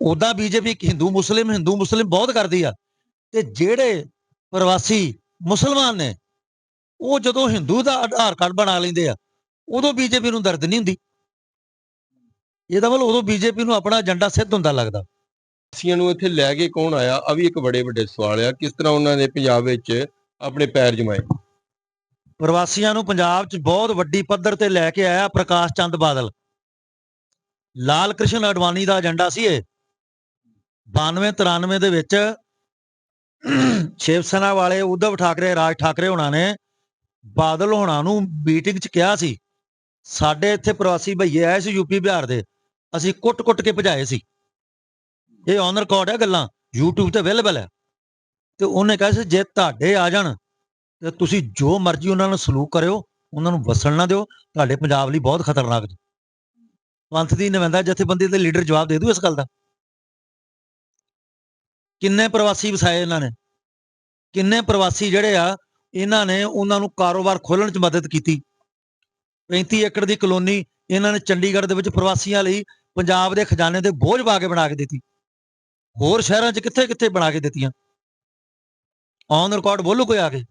ਉਦਾਂ ਬੀਜੇਪੀ ਹਿੰਦੂ ਮੁਸਲਿਮ ਹਿੰਦੂ ਮੁਸਲਿਮ ਬਹੁਤ ਕਰਦੀ ਆ। ਤੇ ਜਿਹੜੇ ਪ੍ਰਵਾਸੀ ਮੁਸਲਮਾਨ ਨੇ ਉਹ ਜਦੋਂ ਹਿੰਦੂ ਦਾ ਆਧਾਰ ਕਾਰਡ ਬਣਾ ਲੈਂਦੇ ਆ ਉਦੋਂ ਬੀਜੇਪੀ ਨੂੰ ਦਰਦ ਨਹੀਂ ਹੁੰਦੀ। ਇਹਦਾ ਮਤਲਬ ਉਦੋਂ ਬੀਜੇਪੀ ਨੂੰ ਆਪਣਾ ਏਜੰਡਾ ਸਿੱਧ ਹੁੰਦਾ ਲੱਗਦਾ। ਪ੍ਰਵਾਸੀਆਂ ਨੂੰ ਇੱਥੇ ਲੈ ਕੇ ਕੌਣ ਆਇਆ? ਆ ਵੀ ਇੱਕ ਬੜੇ ਵੱਡੇ ਸਵਾਲ ਆ। ਕਿਸ ਤਰ੍ਹਾਂ ਉਹਨਾਂ ਨੇ ਪੰਜਾਬ ਵਿੱਚ ਆਪਣੇ ਪੈਰ ਜਮਾਏ? ਪ੍ਰਵਾਸੀਆਂ ਨੂੰ ਪੰਜਾਬ 'ਚ ਬਹੁਤ ਵੱਡੀ ਪੱਧਰ ਤੇ ਲੈ ਕੇ ਆਇਆ ਪ੍ਰਕਾਸ਼ ਚੰਦ ਬਾਦਲ। ਲਾਲ ਕ੍ਰਿਸ਼ਨ ਅਡਵਾਨੀ ਦਾ ਏਜੰਡਾ ਸੀ ਇਹ। 92 93 ਦੇ ਵਿੱਚ ਸ਼ਿਵ ਸੈਨਾ ਵਾਲੇ ਉद्धਵ ਠਾਕਰੇ, ਰਾਜ ਠਾਕਰੇ ਹੋਣਾ ਨੇ ਬਾਦਲ ਹੋਣਾ ਨੂੰ ਮੀਟਿੰਗ 'ਚ ਕਿਹਾ ਸੀ, ਸਾਡੇ ਇੱਥੇ ਪ੍ਰਵਾਸੀ ਭਈਏ ਆਏ ਸੀ ਯੂਪੀ ਬਿਹਾਰ ਦੇ, ਅਸੀਂ ਕੁੱਟ-ਕੁੱਟ ਕੇ ਭਜਾਏ ਸੀ। ਇਹ ਔਨ ਰਿਕਾਰਡ ਹੈ ਗੱਲਾਂ, YouTube ਤੇ ਅਵੇਲੇਬਲ ਹੈ ਤੇ ਉਹਨੇ ਕਿਹਾ ਸੀ, ਜੇ ਤੁਹਾਡੇ ਆ ਜਾਣ, ਤੇ ਤੁਸੀਂ ਜੋ ਮਰਜ਼ੀ ਉਹਨਾਂ ਨਾਲ ਸਲੂਕ ਕਰਿਓ, ਉਹਨਾਂ ਨੂੰ ਵਸਣ ਨਾ ਦਿਓ, ਤੁਹਾਡੇ ਪੰਜਾਬ ਲਈ ਬਹੁਤ ਖਤਰਨਾਕ ਜੀ ਪੰਥ ਦੀ ਨਵੰਦਾ ਜਥੇਬੰਦੀ ਦੇ ਲੀਡਰ ਜਵਾਬ ਦੇ ਦੂ ਇਸ ਗੱਲ ਦਾ। ਕਿੰਨੇ ਪ੍ਰਵਾਸੀ ਵਸਾਏ ਇਹਨਾਂ ਨੇ? ਕਿੰਨੇ ਪ੍ਰਵਾਸੀ ਜਿਹੜੇ ਆ, ਇਹਨਾਂ ਨੇ ਉਹਨਾਂ ਨੂੰ ਕਾਰੋਬਾਰ ਖੋਲਣ 'ਚ ਮਦਦ ਕੀਤੀ। 35 ਏਕੜ ਦੀ ਕਲੋਨੀ ਇਹਨਾਂ ਨੇ ਚੰਡੀਗੜ੍ਹ ਦੇ ਵਿੱਚ ਪ੍ਰਵਾਸੀਆਂ ਲਈ ਪੰਜਾਬ ਦੇ ਖਜ਼ਾਨੇ ਦੇ ਬੋਝ ਪਾ ਕੇ ਬਣਾ ਕੇ ਦਿੱਤੀ। ਹੋਰ ਸ਼ਹਿਰਾਂ 'ਚ ਕਿੱਥੇ ਕਿੱਥੇ ਬਣਾ ਕੇ ਦਿੱਤੀਆਂ? ਔਨ ਰਿਕਾਰਡ ਬੋਲੂ ਕੋਈ ਆ ਕੇ।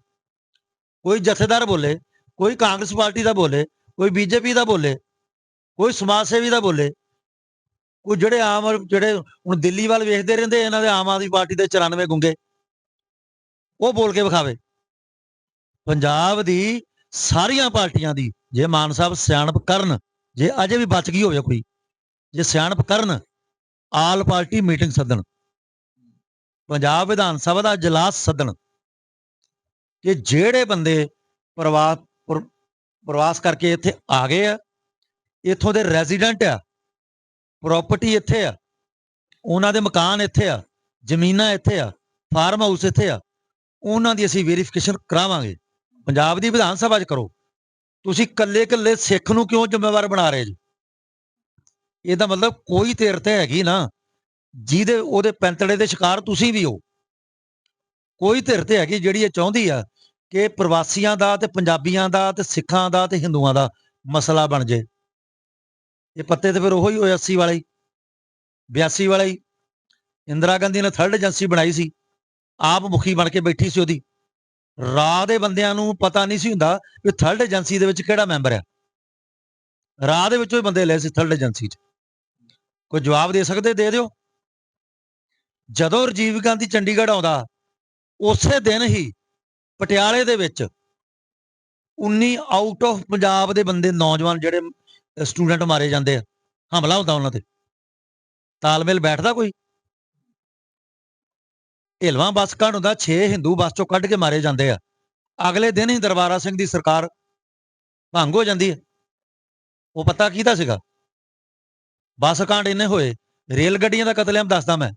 ਕੋਈ ਜਥੇਦਾਰ ਬੋਲੇ, ਕੋਈ ਕਾਂਗਰਸ ਪਾਰਟੀ ਦਾ ਬੋਲੇ, ਕੋਈ ਬੀਜੇਪੀ ਦਾ ਬੋਲੇ, ਕੋਈ ਸਮਾਜ ਸੇਵੀ ਦਾ ਬੋਲੇ ਉਹ ਜਿਹੜੇ ਆਮ ਜਿਹੜੇ ਹੁਣ ਦਿੱਲੀ ਵੱਲ ਵੇਖਦੇ ਰਹਿੰਦੇ, ਇਹਨਾਂ ਦੇ ਆਮ ਆਦਮੀ ਪਾਰਟੀ ਦੇ 94 ਗੁੰਗੇ, ਉਹ ਬੋਲ ਕੇ ਵਿਖਾਵੇ। ਪੰਜਾਬ ਦੀ ਸਾਰੀਆਂ ਪਾਰਟੀਆਂ ਦੀ, ਜੇ ਮਾਨ ਸਾਹਿਬ ਸਿਆਣਪ ਕਰਨ, ਜੇ ਅਜੇ ਵੀ ਬਚ ਗਈ ਹੋਵੇ ਕੋਈ, ਜੇ ਸਿਆਣਪ ਕਰਨ, ਆਲ ਪਾਰਟੀ ਮੀਟਿੰਗ ਸੱਦਣ, ਪੰਜਾਬ ਵਿਧਾਨ ਸਭਾ ਦਾ ਇਜਲਾਸ ਸੱਦਣ ਕਿ ਜਿਹੜੇ ਬੰਦੇ ਪ੍ਰਵਾਸ ਪ੍ਰਵਾਸ ਕਰਕੇ ਇੱਥੇ ਆ ਗਏ ਆ, ਇੱਥੋਂ ਦੇ ਰੈਜ਼ੀਡੈਂਟ ਆ ਪ੍ਰਾਪਰਟੀ ਇੱਥੇ ਆ। ਉਹਨਾਂ ਦੇ ਮਕਾਨ ਇੱਥੇ ਆ, ਜ਼ਮੀਨਾਂ ਇੱਥੇ ਆ ਫਾਰਮ ਹਾਊਸ ਇੱਥੇ ਆ। ਉਹਨਾਂ ਦੀ ਅਸੀਂ ਵੈਰੀਫਿਕੇਸ਼ਨ ਕਰਾਵਾਂਗੇ। ਪੰਜਾਬ ਦੀ ਵਿਧਾਨ ਸਭਾ 'ਚ ਕਰੋ। ਤੁਸੀਂ ਕੱਲੇ ਕੱਲੇ ਸਿੱਖ ਨੂੰ ਕਿਉਂ ਜ਼ਿੰਮੇਵਾਰ ਬਣਾ ਰਹੇ ਜੀ? ਇਹਦਾ ਮਤਲਬ ਕੋਈ ਧਿਰ ਤੇ ਹੈਗੀ ਨਾ। ਜਿਹਦੇ, ਉਹਦੇ ਪੈਂਤੜੇ ਦੇ ਸ਼ਿਕਾਰ ਤੁਸੀਂ ਵੀ ਹੋ। ਕੋਈ ਧਿਰ ਤੇ ਹੈਗੀ ਜਿਹੜੀ ਇਹ ਚਾਹੁੰਦੀ ਆ ਕਿ ਪ੍ਰਵਾਸੀਆਂ ਦਾ ਤੇ ਪੰਜਾਬੀਆਂ ਦਾ ਤੇ ਸਿੱਖਾਂ ਦਾ ਤੇ ਹਿੰਦੂਆਂ ਦਾ ਮਸਲਾ ਬਣ ਜੇ। ਇਹ ਪੱਤੇ ਤੇ ਫਿਰ ਉਹੀ ਹੋਏ 80 ਵਾਲਾ ਹੀ 82 ਵਾਲਾ ਹੀ। ਇੰਦਰਾ ਗਾਂਧੀ ਨੇ ਥਰਡ ਏਜੰਸੀ ਬਣਾਈ ਸੀ। ਆਪ ਮੁਖੀ ਬਣ ਕੇ ਬੈਠੀ ਸੀ ਉਹਦੀ। ਰਾਹ ਦੇ ਬੰਦਿਆਂ ਨੂੰ ਪਤਾ ਨਹੀਂ ਸੀ ਹੁੰਦਾ ਕਿ ਥਰਡ ਏਜੰਸੀ ਦੇ ਵਿੱਚ ਕਿਹੜਾ ਮੈਂਬਰ ਹੈ ਰਾਹ ਦੇ ਵਿੱਚੋਂ ਹੀ ਬੰਦੇ ਲਏ ਸੀ ਥਰਡ ਏਜੰਸੀ 'ਚ। ਕੋਈ ਜਵਾਬ ਦੇ ਸਕਦੇ? ਦੇ ਦਿਓ। ਜਦੋਂ ਰਾਜੀਵ ਗਾਂਧੀ ਚੰਡੀਗੜ੍ਹ ਆਉਂਦਾ, ਉਸੇ ਦਿਨ ਹੀ ਪਟਿਆਲੇ ਦੇ ਵਿੱਚ 19 ਆਊਟ ਆਫ ਪੰਜਾਬ ਦੇ ਬੰਦੇ, ਨੌਜਵਾਨ ਜਿਹੜੇ ਸਟੂਡੈਂਟ ਮਾਰੇ ਜਾਂਦੇ ਆ। ਹਮਲਾ ਹੁੰਦਾ ਉਹਨਾਂ ਤੇ। ਤਾਲਮੇਲ ਬੈਠਦਾ ਕੋਈ? ਢਿਲਵਾਂ ਬੱਸ ਕਾਂਡ ਹੁੰਦਾ 6 ਹਿੰਦੂ ਬੱਸ ਚੋਂ ਕੱਢ ਕੇ ਮਾਰੇ ਜਾਂਦੇ ਆ। ਅਗਲੇ ਦਿਨ ਹੀ ਦਰਬਾਰਾ ਸਿੰਘ ਦੀ ਸਰਕਾਰ ਭੰਗ ਹੋ ਜਾਂਦੀ ਹੈ ਉਹ ਪਤਾ ਕਿਹਦਾ ਸੀਗਾ? ਬੱਸ ਕਾਂਡ ਇੰਨੇ ਹੋਏ, ਰੇਲ ਗੱਡੀਆਂ ਦਾ ਕਤਲੇਆਮ ਦੱਸਦਾ ਮੈਂ।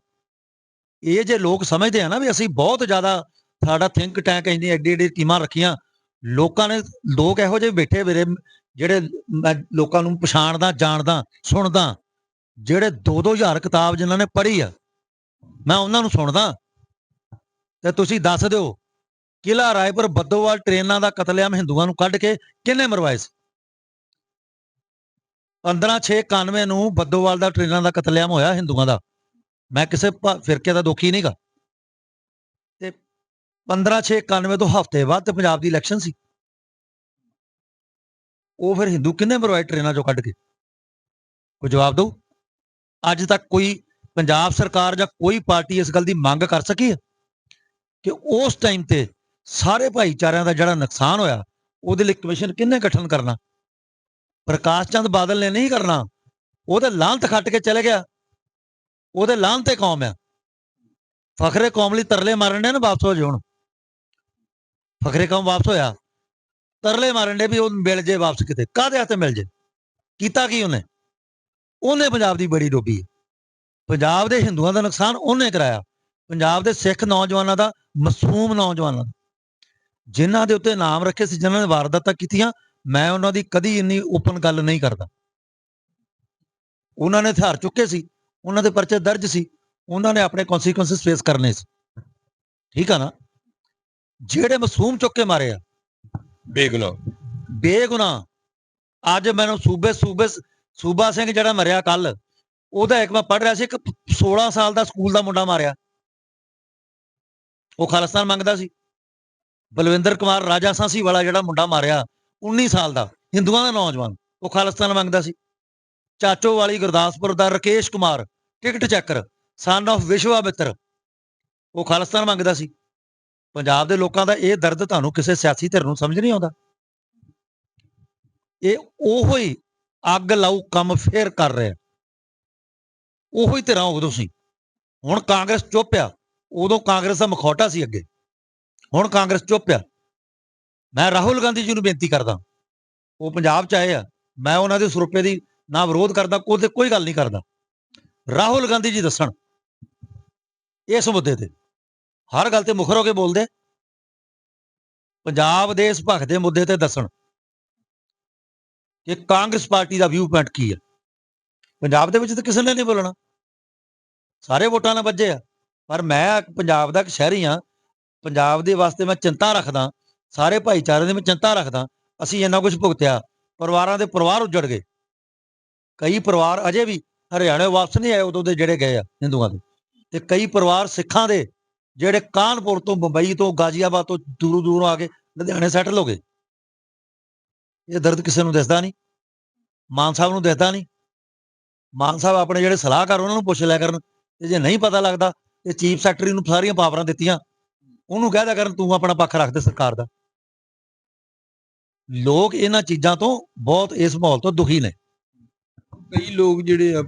ਇਹ ਜੇ ਲੋਕ ਸਮਝਦੇ ਆ ਨਾ ਵੀ ਅਸੀਂ ਬਹੁਤ ਜ਼ਿਆਦਾ ਸਾਡਾ ਥਿੰਕ ਟੈਂਕ ਇੰਨੀ ਐਡੀ ਐਡੀ ਟੀਮਾਂ ਰੱਖੀਆਂ, ਲੋਕਾਂ ਨੇ ਲੋਕ ਇਹੋ ਜਿਹੇ ਬੈਠੇ ਵੀਰੇ ਜਿਹੜੇ ਮੈਂ ਲੋਕਾਂ ਨੂੰ ਪਛਾਣਦਾ, ਜਾਣਦਾ, ਸੁਣਦਾ, ਜਿਹੜੇ 2-2000 ਕਿਤਾਬ ਜਿਨ੍ਹਾਂ ਨੇ ਪੜ੍ਹੀ ਆ, ਮੈਂ ਉਹਨਾਂ ਨੂੰ ਸੁਣਦਾ। ਤੇ ਤੁਸੀਂ ਦੱਸ ਦਿਓ ਕਿਲਾ ਰਾਏਪੁਰ ਬੱਦੋਵਾਲ ਟ੍ਰੇਨਾਂ ਦਾ ਕਤਲੇਆਮ ਹਿੰਦੂਆਂ ਨੂੰ ਕੱਢ ਕੇ ਕਿੰਨੇ ਮਰਵਾਏ ਸੀ? 15-691 ਨੂੰ ਬੱਦੋਵਾਲ ਦਾ ਟ੍ਰੇਨਾਂ ਦਾ ਕਤਲੇਆਮ ਹੋਇਆ ਹਿੰਦੂਆਂ ਦਾ। ਮੈਂ ਕਿਸੇ ਫਿਰਕੇ ਦਾ ਦੁਖੀ ਨਹੀਂਗਾ ਤੇ 15-691 ਤੋਂ ਹਫ਼ਤੇ ਬਾਅਦ ਤੇ ਪੰਜਾਬ ਦੀ ਇਲੈਕਸ਼ਨ ਸੀ। ਉਹ ਫਿਰ ਹਿੰਦੂ ਕਿੰਨੇ ਮਰਵਾਏ ਟ੍ਰੇਨਾਂ ਚੋਂ ਕੱਢ ਕੇ? ਕੋਈ ਜਵਾਬ ਦਿਓ ਅੱਜ ਤੱਕ ਕੋਈ ਪੰਜਾਬ ਸਰਕਾਰ ਜਾਂ ਕੋਈ ਪਾਰਟੀ ਇਸ ਗੱਲ ਦੀ ਮੰਗ ਕਰ ਸਕੀ ਹੈ ਕਿ ਉਸ ਟਾਈਮ ਤੇ ਸਾਰੇ ਭਾਈਚਾਰਿਆਂ ਦਾ ਜਿਹੜਾ ਨੁਕਸਾਨ ਹੋਇਆ, ਉਹਦੇ ਲਈ ਕਮਿਸ਼ਨ ਕਿੰਨੇ ਗਠਨ ਕਰਨਾ? ਪ੍ਰਕਾਸ਼ ਚੰਦ ਬਾਦਲ ਨੇ ਨਹੀਂ ਕਰਨਾ। ਉਹਦੇ ਲਾਂਤ ਖੱਟ ਕੇ ਚਲੇ ਗਿਆ। ਉਹਦੇ ਲਾਂਤ ਤੇ ਕੌਮ ਆ। ਫਖਰੇ ਕੌਮ ਲਈ ਤਰਲੇ ਮਾਰਨ ਦੇ ਨਾ ਵਾਪਸ ਹੋ ਜੇ ਹੁਣ। ਫਖਰੇ ਕੌਮ ਵਾਪਸ ਹੋਇਆ। ਤਰਲੇ ਮਾਰਨ ਦੇ ਵੀ ਉਹ ਮਿਲ ਜੇ ਵਾਪਸ ਕਿਤੇ। ਕਾਹਦੇ ਹੱਥੇ ਮਿਲ ਜੇ? ਕੀਤਾ ਕੀ ਉਹਨੇ? ਉਹਨੇ ਪੰਜਾਬ ਦੀ ਬੜੀ ਡੋਬੀ ਹੈ। ਪੰਜਾਬ ਦੇ ਹਿੰਦੂਆਂ ਦਾ ਨੁਕਸਾਨ ਉਹਨੇ ਕਰਾਇਆ। ਪੰਜਾਬ ਦੇ ਸਿੱਖ ਨੌਜਵਾਨਾਂ ਦਾ, ਮਾਸੂਮ ਨੌਜਵਾਨਾਂ ਦਾ। ਜਿਨ੍ਹਾਂ ਦੇ ਉੱਤੇ ਨਾਮ ਰੱਖੇ ਸੀ, ਜਿਨ੍ਹਾਂ ਨੇ ਵਾਰਦਾਤਾਂ ਕੀਤੀਆਂ, ਮੈਂ ਉਹਨਾਂ ਦੀ ਕਦੀ ਇੰਨੀ ਓਪਨ ਗੱਲ ਨਹੀਂ ਕਰਦਾ। ਉਹਨਾਂ ਨੇ ਹਥਿਆਰ ਚੁੱਕੇ ਸੀ, ਉਹਨਾਂ ਦੇ ਪਰਚੇ ਦਰਜ ਸੀ, ਉਹਨਾਂ ਨੇ ਆਪਣੇ ਕਨਸੀਕੁਐਂਸਸ ਫੇਸ ਕਰਨੇ ਸੀ। ਠੀਕ ਆ ਨਾ? ਜਿਹੜੇ ਮਾਸੂਮ ਚੁੱਕ ਕੇ ਮਾਰੇ ਆ ਬੇਗੁਨਾਹ। ਬੇਗੁਨਾਹ। ਅੱਜ ਮੈਨੂੰ ਸੂਬੇ ਸੂਬੇ ਸੂਬਾ ਸਿੰਘ ਜਿਹੜਾ ਮਰਿਆ ਕੱਲ ਉਹਦਾ ਇੱਕ ਮੈਂ ਪੜ ਰਿਹਾ ਸੀ, ਇੱਕ 16 ਸਾਲ ਦਾ ਸਕੂਲ ਦਾ ਮੁੰਡਾ ਮਾਰਿਆ। ਉਹ ਖਾਲਿਸਤਾਨ ਮੰਗਦਾ ਸੀ। ਬਲਵਿੰਦਰ ਕੁਮਾਰ ਰਾਜਾ ਸਾਂਸੀ ਵਾਲਾ ਜਿਹੜਾ ਮੁੰਡਾ ਮਾਰਿਆ 19 ਸਾਲ ਦਾ, ਹਿੰਦੂਆਂ ਦਾ ਨੌਜਵਾਨ, ਉਹ ਖਾਲਿਸਤਾਨ ਮੰਗਦਾ ਸੀ। ਚਾਚੋ ਵਾਲੀ ਗੁਰਦਾਸਪੁਰ ਦਾ ਰਕੇਸ਼ ਕੁਮਾਰ, ਟਿਕਟ ਚੱਕਰ ਸਨ ਆਫ਼ ਵਿਸ਼ਵਾ ਵਿਸ਼ਵਾਮਿੱਤਰ, ਉਹ ਖਾਲਿਸਤਾਨ ਮੰਗਦਾ ਸੀ। ਪੰਜਾਬ ਦੇ ਲੋਕਾਂ ਦਾ ਇਹ ਦਰਦ ਤੁਹਾਨੂੰ ਕਿਸੇ ਸਿਆਸੀ ਧਿਰ ਨੂੰ ਸਮਝ ਨਹੀਂ ਆਉਂਦਾ। ਇਹ ਉਹੋ ਹੀ ਅੱਗ ਲਾਊ ਕੰਮ ਫੇਰ ਕਰ ਰਿਹਾ। ਉਹੋ ਹੀ ਧਿਰਾਂ ਉਦੋਂ ਤੁਸੀਂ ਹੁਣ ਕਾਂਗਰਸ ਚੁੱਪ ਆ ਉਦੋਂ ਕਾਂਗਰਸ ਦਾ ਮਖੌਟਾ ਸੀ ਅੱਗੇ। ਹੁਣ ਕਾਂਗਰਸ ਚੁੱਪ ਆ ਮੈਂ ਰਾਹੁਲ ਗਾਂਧੀ ਜੀ ਨੂੰ ਬੇਨਤੀ ਕਰਦਾ। ਉਹ ਪੰਜਾਬ ਚ ਆਏ ਆ। ਮੈਂ ਉਹਨਾਂ ਦੇ ਸਰੂਪੇ ਦੀ ਨਾ ਵਿਰੋਧ ਕਰਦਾ ਕੋਈ ਕੋਈ ਗੱਲ ਨਹੀਂ ਕਰਦਾ। ਰਾਹੁਲ ਗਾਂਧੀ ਜੀ ਦੱਸਣ ਇਸ ਮੁੱਦੇ ਤੇ। ਹਰ ਗੱਲ ਤੇ ਮੁਖਰ ਹੋ ਕੇ ਬੋਲਦੇ। ਪੰਜਾਬ ਦੇ ਇਸ ਭਖ ਦੇ ਮੁੱਦੇ ਤੇ ਦੱਸਣ ਕਿ ਕਾਂਗਰਸ ਪਾਰਟੀ ਦਾ ਵਿਊ ਪੁਆਇੰਟ ਕੀ ਹੈ ਪੰਜਾਬ ਦੇ ਵਿੱਚ ਤਾਂ ਕਿਸੇ ਨੇ ਨਹੀਂ ਬੋਲਣਾ। ਸਾਰੇ ਵੋਟਾਂ ਨਾਲ ਵੱਜੇ ਆ। ਪਰ ਮੈਂ ਪੰਜਾਬ ਦਾ ਇੱਕ ਸ਼ਹਿਰੀ ਆ ਪੰਜਾਬ ਦੇ ਵਾਸਤੇ ਮੈਂ ਚਿੰਤਾ ਰੱਖਦਾ। ਸਾਰੇ ਭਾਈਚਾਰੇ ਦੇ ਮੈਂ ਚਿੰਤਾ ਰੱਖਦਾ। ਅਸੀਂ ਇੰਨਾ ਕੁਝ ਭੁਗਤਿਆ। ਪਰਿਵਾਰਾਂ ਦੇ ਪਰਿਵਾਰ ਉੱਜੜ ਗਏ। ਕਈ ਪਰਿਵਾਰ ਅਜੇ ਵੀ ਹਰਿਆਣੇ ਵਾਪਸ ਨਹੀਂ ਆਏ, ਉਦੋਂ ਦੇ ਜਿਹੜੇ ਗਏ ਆ, ਹਿੰਦੂਆਂ ਦੇ। ਤੇ ਕਈ ਪਰਿਵਾਰ ਸਿੱਖਾਂ ਦੇ ਜਿਹੜੇ ਕਾਨਪੁਰ ਤੋਂ ਬੰਬਈ ਤੋਂ ਗਾਜ਼ੀਆਬਾਦ ਤੋਂ ਦੂਰੋਂ ਦੂਰੋਂ ਆ ਕੇ ਲੁਧਿਆਣੇ ਸੈਟਲ ਹੋ ਗਏ। ਇਹ ਦਰਦ ਕਿਸੇ ਨੂੰ ਦਿਸਦਾ ਨਹੀਂ। ਮਾਨ ਸਾਹਿਬ ਨੂੰ ਦਿਸਦਾ ਨਹੀਂ। ਮਾਨ ਸਾਹਿਬ ਆਪਣੇ ਜਿਹੜੇ ਸਲਾਹਕਾਰ ਉਹਨਾਂ ਨੂੰ ਪੁੱਛ ਲਿਆ ਕਰਨ, ਤੇ ਜੇ ਨਹੀਂ ਪਤਾ ਲੱਗਦਾ, ਤੇ ਚੀਫ ਸੈਕਟਰੀ ਨੂੰ ਸਾਰੀਆਂ ਪਾਵਰਾਂ ਦਿੱਤੀਆਂ, ਉਹਨੂੰ ਕਹਿ ਦਿਆ ਕਰਨ, ਤੂੰ ਆਪਣਾ ਪੱਖ ਰੱਖ ਦੇ ਸਰਕਾਰ ਦਾ। ਲੋਕ ਇਹਨਾਂ ਚੀਜ਼ਾਂ ਤੋਂ ਬਹੁਤ ਇਸ ਮਾਹੌਲ ਤੋਂ ਦੁਖੀ ਨੇ। ਕਈ ਲੋਕ ਜਿਹੜੇ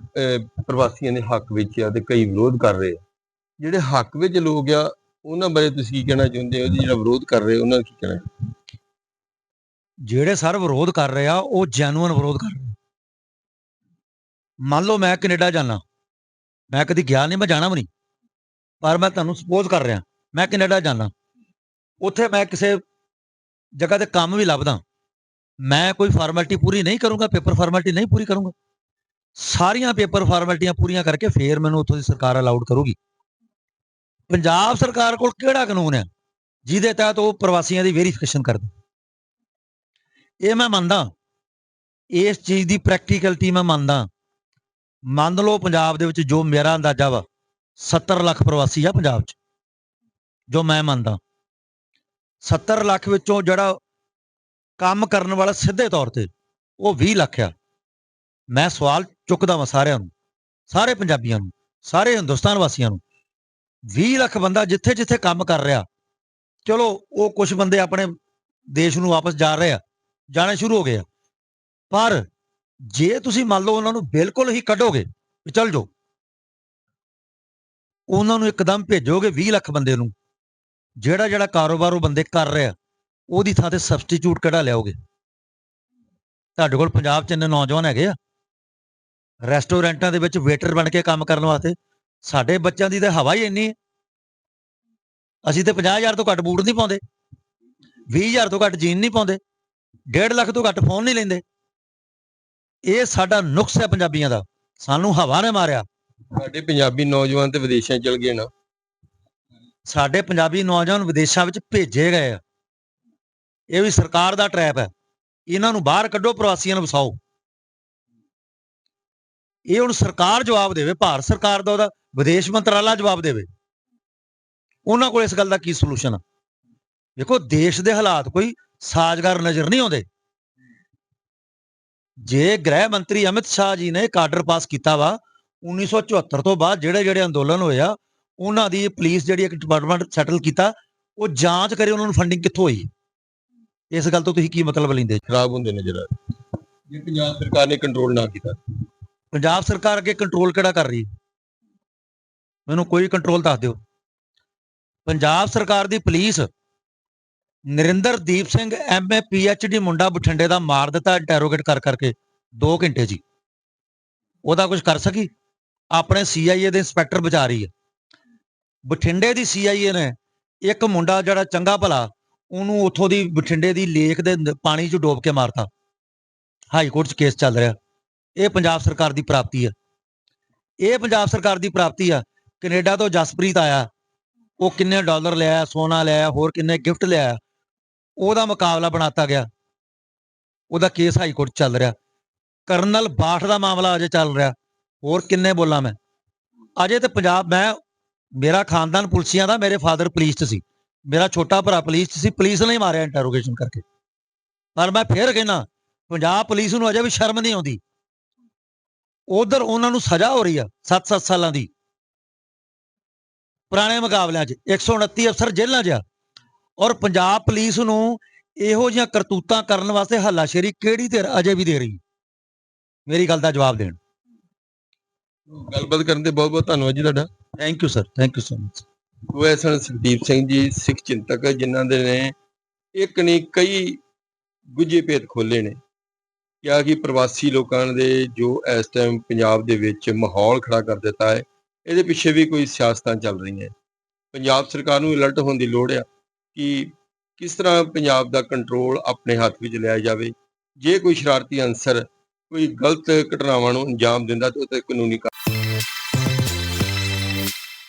ਪ੍ਰਵਾਸੀਆਂ ਦੇ ਹੱਕ ਵਿੱਚ ਆ ਤੇ ਕਈ ਵਿਰੋਧ ਕਰ ਰਹੇ ਆ। ਜਿਹੜੇ ਹੱਕ ਵਿੱਚ ਲੋਕ ਆ, ਉਹਨਾਂ ਬਾਰੇ ਤੁਸੀਂ ਕੀ ਕਹਿਣਾ ਚਾਹੁੰਦੇ ਹੋ? ਜੀ ਜਿਹੜਾ ਵਿਰੋਧ ਕਰ ਰਹੇ ਉਹਨਾਂ ਦਾ ਕੀ ਕਹਿਣਾ? ਜਿਹੜੇ ਸਰ ਵਿਰੋਧ ਕਰ ਰਹੇ ਆ, ਉਹ ਜੈਨੂਅਨ ਵਿਰੋਧ ਕਰ ਰਹੇ ਮੰਨ ਲਓ ਮੈਂ ਕੈਨੇਡਾ ਜਾਣਾ ਮੈਂ ਕਦੀ ਗਿਆ ਨਹੀਂ ਮੈਂ ਜਾਣਾ ਵੀ ਨਹੀਂ ਪਰ ਮੈਂ ਤੁਹਾਨੂੰ ਸਪੋਜ਼ ਕਰ ਰਿਹਾ, ਮੈਂ ਕੈਨੇਡਾ ਜਾਣਾ ਉੱਥੇ ਮੈਂ ਕਿਸੇ ਜਗ੍ਹਾ ਤੇ ਕੰਮ ਵੀ ਲੱਭਦਾ। ਮੈਂ ਕੋਈ ਫਾਰਮੈਲਿਟੀ ਪੂਰੀ ਨਹੀਂ ਕਰੂੰਗਾ ਪੇਪਰ ਫਾਰਮੈਲਿਟੀ ਨਹੀਂ ਪੂਰੀ ਕਰੂੰਗਾ। ਸਾਰੀਆਂ ਪੇਪਰ ਫਾਰਮੈਲਿਟੀਆਂ ਪੂਰੀਆਂ ਕਰਕੇ ਫੇਰ ਮੈਨੂੰ ਉੱਥੋਂ ਦੀ ਸਰਕਾਰ ਅਲਾਉਡ ਕਰੂਗੀ। ਪੰਜਾਬ ਸਰਕਾਰ ਕੋਲ ਕਿਹੜਾ ਕਾਨੂੰਨ ਹੈ? ਜਿਹਦੇ ਤਹਿਤ ਉਹ ਪ੍ਰਵਾਸੀਆਂ ਦੀ ਵੈਰੀਫਿਕੇਸ਼ਨ ਕਰਦੇ ਇਹ ਮੈਂ ਮੰਨਦਾ। ਇਸ ਚੀਜ਼ ਦੀ ਪ੍ਰੈਕਟੀਕਲਟੀ ਮੈਂ ਮੰਨਦਾ। ਮੰਨ ਲਓ ਪੰਜਾਬ ਦੇ ਵਿੱਚ ਜੋ ਮੇਰਾ ਅੰਦਾਜ਼ਾ ਵਾ 70 ਲੱਖ ਪ੍ਰਵਾਸੀ ਆ ਪੰਜਾਬ 'ਚ, ਜੋ ਮੈਂ ਮੰਨਦਾ। 70 ਲੱਖ ਵਿੱਚੋਂ ਜਿਹੜਾ ਕੰਮ ਕਰਨ ਵਾਲਾ ਸਿੱਧੇ ਤੌਰ ਤੇ, ਉਹ 20 ਲੱਖ ਆ। ਮੈਂ ਸਵਾਲ ਚੁੱਕਦਾ ਵਾਂ ਸਾਰਿਆਂ ਨੂੰ, ਸਾਰੇ ਪੰਜਾਬੀਆਂ ਨੂੰ, ਸਾਰੇ ਹਿੰਦੁਸਤਾਨ ਵਾਸੀਆਂ ਨੂੰ। 20 ਲੱਖ ਬੰਦਾ ਜਿੱਥੇ ਜਿੱਥੇ ਕੰਮ ਕਰ ਰਿਹਾ। ਚਲੋ, ਉਹ ਕੁਝ ਬੰਦੇ ਆਪਣੇ ਦੇਸ਼ ਨੂੰ ਵਾਪਸ ਜਾ ਰਹੇ ਆ, ਜਾਣੇ ਸ਼ੁਰੂ ਹੋ ਗਏ ਆ। ਪਰ ਜੇ ਤੁਸੀਂ ਮੰਨ ਲਓ ਉਹਨਾਂ ਨੂੰ ਬਿਲਕੁਲ ਹੀ ਕੱਢੋਗੇ ਵੀ ਚੱਲ ਜਾਓ, ਉਹਨਾਂ ਨੂੰ ਇੱਕਦਮ ਭੇਜੋਗੇ 20 ਲੱਖ ਬੰਦੇ ਨੂੰ, ਜਿਹੜਾ ਜਿਹੜਾ ਕਾਰੋਬਾਰ ਉਹ ਬੰਦੇ ਕਰ ਰਿਹਾ ਉਹਦੀ ਥਾਂ ਤੇ ਸਬਸਟੀਟਿਊਟ ਕਿਹੜਾ ਲਿਆਓਗੇ? ਤੁਹਾਡੇ ਕੋਲ ਪੰਜਾਬ 'ਚ ਇੰਨੇ ਨੌਜਵਾਨ ਹੈਗੇ ਆ, ਰੈਸਟੋਰੈਂਟਾਂ ਦੇ ਵਿੱਚ ਵੇਟਰ ਬਣ ਕੇ ਕੰਮ ਕਰਨ ਵਾਸਤੇ। ਸਾਡੇ ਬੱਚਿਆਂ ਦੀ ਤਾਂ ਹਵਾ ਹੀ ਇੰਨੀ ਹੈ। ਅਸੀਂ ਤੇ 50000 ਤੋਂ ਘੱਟ ਬੂਟ ਨਹੀਂ ਪਾਉਂਦੇ। 20000 ਤੋਂ ਘੱਟ ਜੀਨ ਨਹੀਂ ਪਾਉਂਦੇ। 1.5 ਲੱਖ ਤੋਂ ਘੱਟ ਫੋਨ ਨਹੀਂ ਲੈਂਦੇ। ਇਹ ਸਾਡਾ ਨੁਕਸ ਹੈ ਪੰਜਾਬੀਆਂ ਦਾ। ਸਾਨੂੰ ਹਵਾ ਨੇ ਮਾਰਿਆ। ਸਾਡੇ ਪੰਜਾਬੀ ਨੌਜਵਾਨ ਤੇ ਵਿਦੇਸ਼ਾਂ 'ਚ ਚਲ ਗਏ ਨਾ। ਸਾਡੇ ਪੰਜਾਬੀ ਨੌਜਵਾਨ ਵਿਦੇਸ਼ਾਂ ਵਿੱਚ ਭੇਜੇ ਗਏ ਆ। ਇਹ ਵੀ ਸਰਕਾਰ ਦਾ ਟਰੈਪ ਹੈ। ਇਹਨਾਂ ਨੂੰ ਬਾਹਰ ਕੱਢੋ ਪ੍ਰਵਾਸੀਆਂ ਨੂੰ ਵਸਾਓ। ਇਹ ਹੁਣ ਸਰਕਾਰ ਜਵਾਬ ਦੇਵੇ ਭਾਰਤ ਸਰਕਾਰ ਦਾ ਉਹਦਾ ਵਿਦੇਸ਼ ਮੰਤਰਾਲਾ ਜਵਾਬ ਦੇਵੇ। ਉਹਨਾਂ ਕੋਲ ਇਸ ਗੱਲ ਦਾ ਕੀ ਸੋਲੂਸ਼ਨ ਆ? ਦੇਖੋ ਦੇਸ਼ ਦੇ ਹਾਲਾਤ ਕੋਈ ਸਾਜ਼ਗਾਰ ਨਜ਼ਰ ਨਹੀਂ ਆਉਂਦੇ। ਜੇ ਗ੍ਰਹਿ ਮੰਤਰੀ ਅਮਿਤ ਸ਼ਾਹ ਜੀ ਨੇ ਇੱਕ ਆਰਡਰ ਪਾਸ ਕੀਤਾ ਵਾ 1974 ਤੋਂ ਬਾਅਦ ਜਿਹੜੇ ਜਿਹੜੇ ਅੰਦੋਲਨ ਹੋਏ ਆ ਉਹਨਾਂ ਦੀ ਪੁਲਿਸ ਜਿਹੜੀ ਇੱਕ ਡਿਪਾਰਟਮੈਂਟ ਸੈਟਲ ਕੀਤਾ ਉਹ ਜਾਂਚ ਕਰੇ ਉਹਨਾਂ ਨੂੰ ਫੰਡਿੰਗ ਕਿੱਥੋਂ ਹੋਈ। ਇਸ ਗੱਲ ਤੋਂ ਤੁਸੀਂ ਕੀ ਮਤਲਬ ਲੈਂਦੇ? ਖਰਾਬ ਹੁੰਦੇ ਆ ਰਹੇ। ਜੇ ਪੰਜਾਬ ਸਰਕਾਰ ਨੇ ਕੰਟਰੋਲ ਨਾ ਕੀਤਾ। ਪੰਜਾਬ ਸਰਕਾਰ ਅੱਗੇ ਕੰਟਰੋਲ ਕਿਹੜਾ ਕਰ ਰਹੀ ਹੈ? ਮੈਨੂੰ ਕੋਈ ਕੰਟਰੋਲ ਦੱਸ ਦਿਓ। ਪੰਜਾਬ ਸਰਕਾਰ ਦੀ police Narinderdeep Singh MA PhD ਮੁੰਡਾ ਬਠਿੰਡੇ ਦਾ ਮਾਰ ਦਿੱਤਾ ਇੰਟਰੋਗੇਟ ਕਰ ਕਰਕੇ 2 ਘੰਟੇ ਜੀ। ਉਹਦਾ ਕੁਝ ਕਰ ਸਕੀ? ਆਪਣੇ ਸੀਆਈਏ ਦੇ ਇੰਸਪੈਕਟਰ ਬਚਾ ਰਹੀ ਹੈ। ਬਠਿੰਡੇ ਦੀ ਸੀਆਈਏ ਨੇ ਇੱਕ ਮੁੰਡਾ ਜਿਹੜਾ ਚੰਗਾ ਭਲਾ, ਉਹਨੂੰ ਉੱਥੋਂ ਦੀ ਬਠਿੰਡੇ ਦੀ ਲੇਕ ਦੇ ਪਾਣੀ 'ਚ ਡੋਬ ਕੇ ਮਾਰਤਾ। ਹਾਈ ਕੋਰਟ 'ਚ ਕੇਸ ਚੱਲ ਰਿਹਾ। ਇਹ ਪੰਜਾਬ ਸਰਕਾਰ ਦੀ ਪ੍ਰਾਪਤੀ ਹੈ। ਇਹ ਪੰਜਾਬ ਸਰਕਾਰ ਦੀ ਪ੍ਰਾਪਤੀ ਆ ਕੈਨੇਡਾ ਤੋਂ ਜਸਪ੍ਰੀਤ ਆਇਆ। ਉਹ ਕਿੰਨੇ ਡਾਲਰ ਲਿਆ, ਸੋਨਾ ਲਿਆ, ਹੋਰ ਕਿੰਨੇ ਗਿਫਟ ਲਿਆ। ਉਹਦਾ ਮੁਕਾਬਲਾ ਬਣਾਤਾ ਗਿਆ। ਉਹਦਾ ਕੇਸ ਹਾਈ ਕੋਰਟ ਚੱਲ ਰਿਹਾ। ਕਰਨਲ ਬਾਠ ਦਾ ਮਾਮਲਾ ਅਜੇ ਚੱਲ ਰਿਹਾ। ਹੋਰ ਕਿੰਨੇ ਬੋਲਾਂ ਮੈਂ। ਅਜੇ ਤੇ ਪੰਜਾਬ, ਮੈਂ, ਮੇਰਾ ਖਾਨਦਾਨ ਪੁਲਸੀਆਂ ਦਾ, ਮੇਰੇ ਫਾਦਰ ਪੁਲਿਸ 'ਚ ਸੀ। ਮੇਰਾ ਛੋਟਾ ਭਰਾ ਪੁਲਿਸ 'ਚ ਸੀ। ਪੁਲਿਸ ਨੇ ਹੀ ਮਾਰਿਆ ਇੰਟਰੋਗੇਸ਼ਨ ਕਰਕੇ। ਪਰ ਮੈਂ ਫੇਰ ਕਹਿੰਦਾ, ਪੰਜਾਬ ਪੁਲਿਸ ਨੂੰ ਅਜੇ ਵੀ ਸ਼ਰਮ ਨਹੀਂ ਆਉਂਦੀ। ਉਧਰ ਉਹਨਾਂ ਨੂੰ ਸਜ਼ਾ ਹੋ ਰਹੀ ਆ 7-7 ਸਾਲਾਂ ਦੀ। ਪੁਰਾਣੇ ਮੁਕਾਬਲਿਆਂ 'ਚ 129 ਅਫਸਰ ਜੇਲ੍ਹਾਂ 'ਚ ਆ। ਔਰ ਪੰਜਾਬ ਪੁਲਿਸ ਨੂੰ ਇਹੋ ਜਿਹੀਆਂ ਕਰਤੂਤਾਂ ਕਰਨ ਵਾਸਤੇ ਹੱਲਾਸ਼ੇਰੀ ਕਿਹੜੀ ਧਿਰ ਅਜੇ ਵੀ ਦੇ ਰਹੀ? ਮੇਰੀ ਗੱਲ ਦਾ ਜਵਾਬ ਦੇਣ। ਗੱਲਬਾਤ ਕਰਨ ਦੇ ਬਹੁਤ ਬਹੁਤ ਧੰਨਵਾਦ ਜੀ ਤੁਹਾਡਾ। Thank you sir thank you so much ਉਹ ਸਨ ਸੁਖਦੀਪ ਸਿੰਘ ਜੀ ਸਿੱਖ ਚਿੰਤਕ ਜਿਨ੍ਹਾਂ ਦੇ ਨੇ ਇੱਕ ਨਹੀਂ ਕਈ ਗੁੱਝੇ ਭੇਦ ਖੋਲੇ ਨੇ। ਕਿਹਾ ਕਿ ਪ੍ਰਵਾਸੀ ਲੋਕਾਂ ਦੇ ਜੋ ਇਸ ਟਾਈਮ ਪੰਜਾਬ ਦੇ ਵਿੱਚ ਮਾਹੌਲ ਖੜਾ ਕਰ ਦਿੱਤਾ ਹੈ ਇਹਦੇ ਪਿੱਛੇ ਵੀ ਕੋਈ ਸਿਆਸਤਾਂ ਚੱਲ ਰਹੀਆਂ ਪੰਜਾਬ ਸਰਕਾਰ ਨੂੰ ਅਲਰਟ ਹੋਣ ਦੀ ਲੋੜ ਆ ਕਿ ਕਿਸ ਤਰ੍ਹਾਂ ਪੰਜਾਬ ਦਾ ਕੰਟਰੋਲ ਆਪਣੇ ਹੱਥ ਵਿੱਚ ਲਿਆ ਜਾਵੇ। ਜੇ ਕੋਈ ਸ਼ਰਾਰਤੀ ਅਨਸਰ ਕੋਈ ਗਲਤ ਘਟਨਾਵਾਂ ਨੂੰ ਅੰਜਾਮ ਦਿੰਦਾ ਤਾਂ ਉਹ ਤੇ ਕਾਨੂੰਨੀ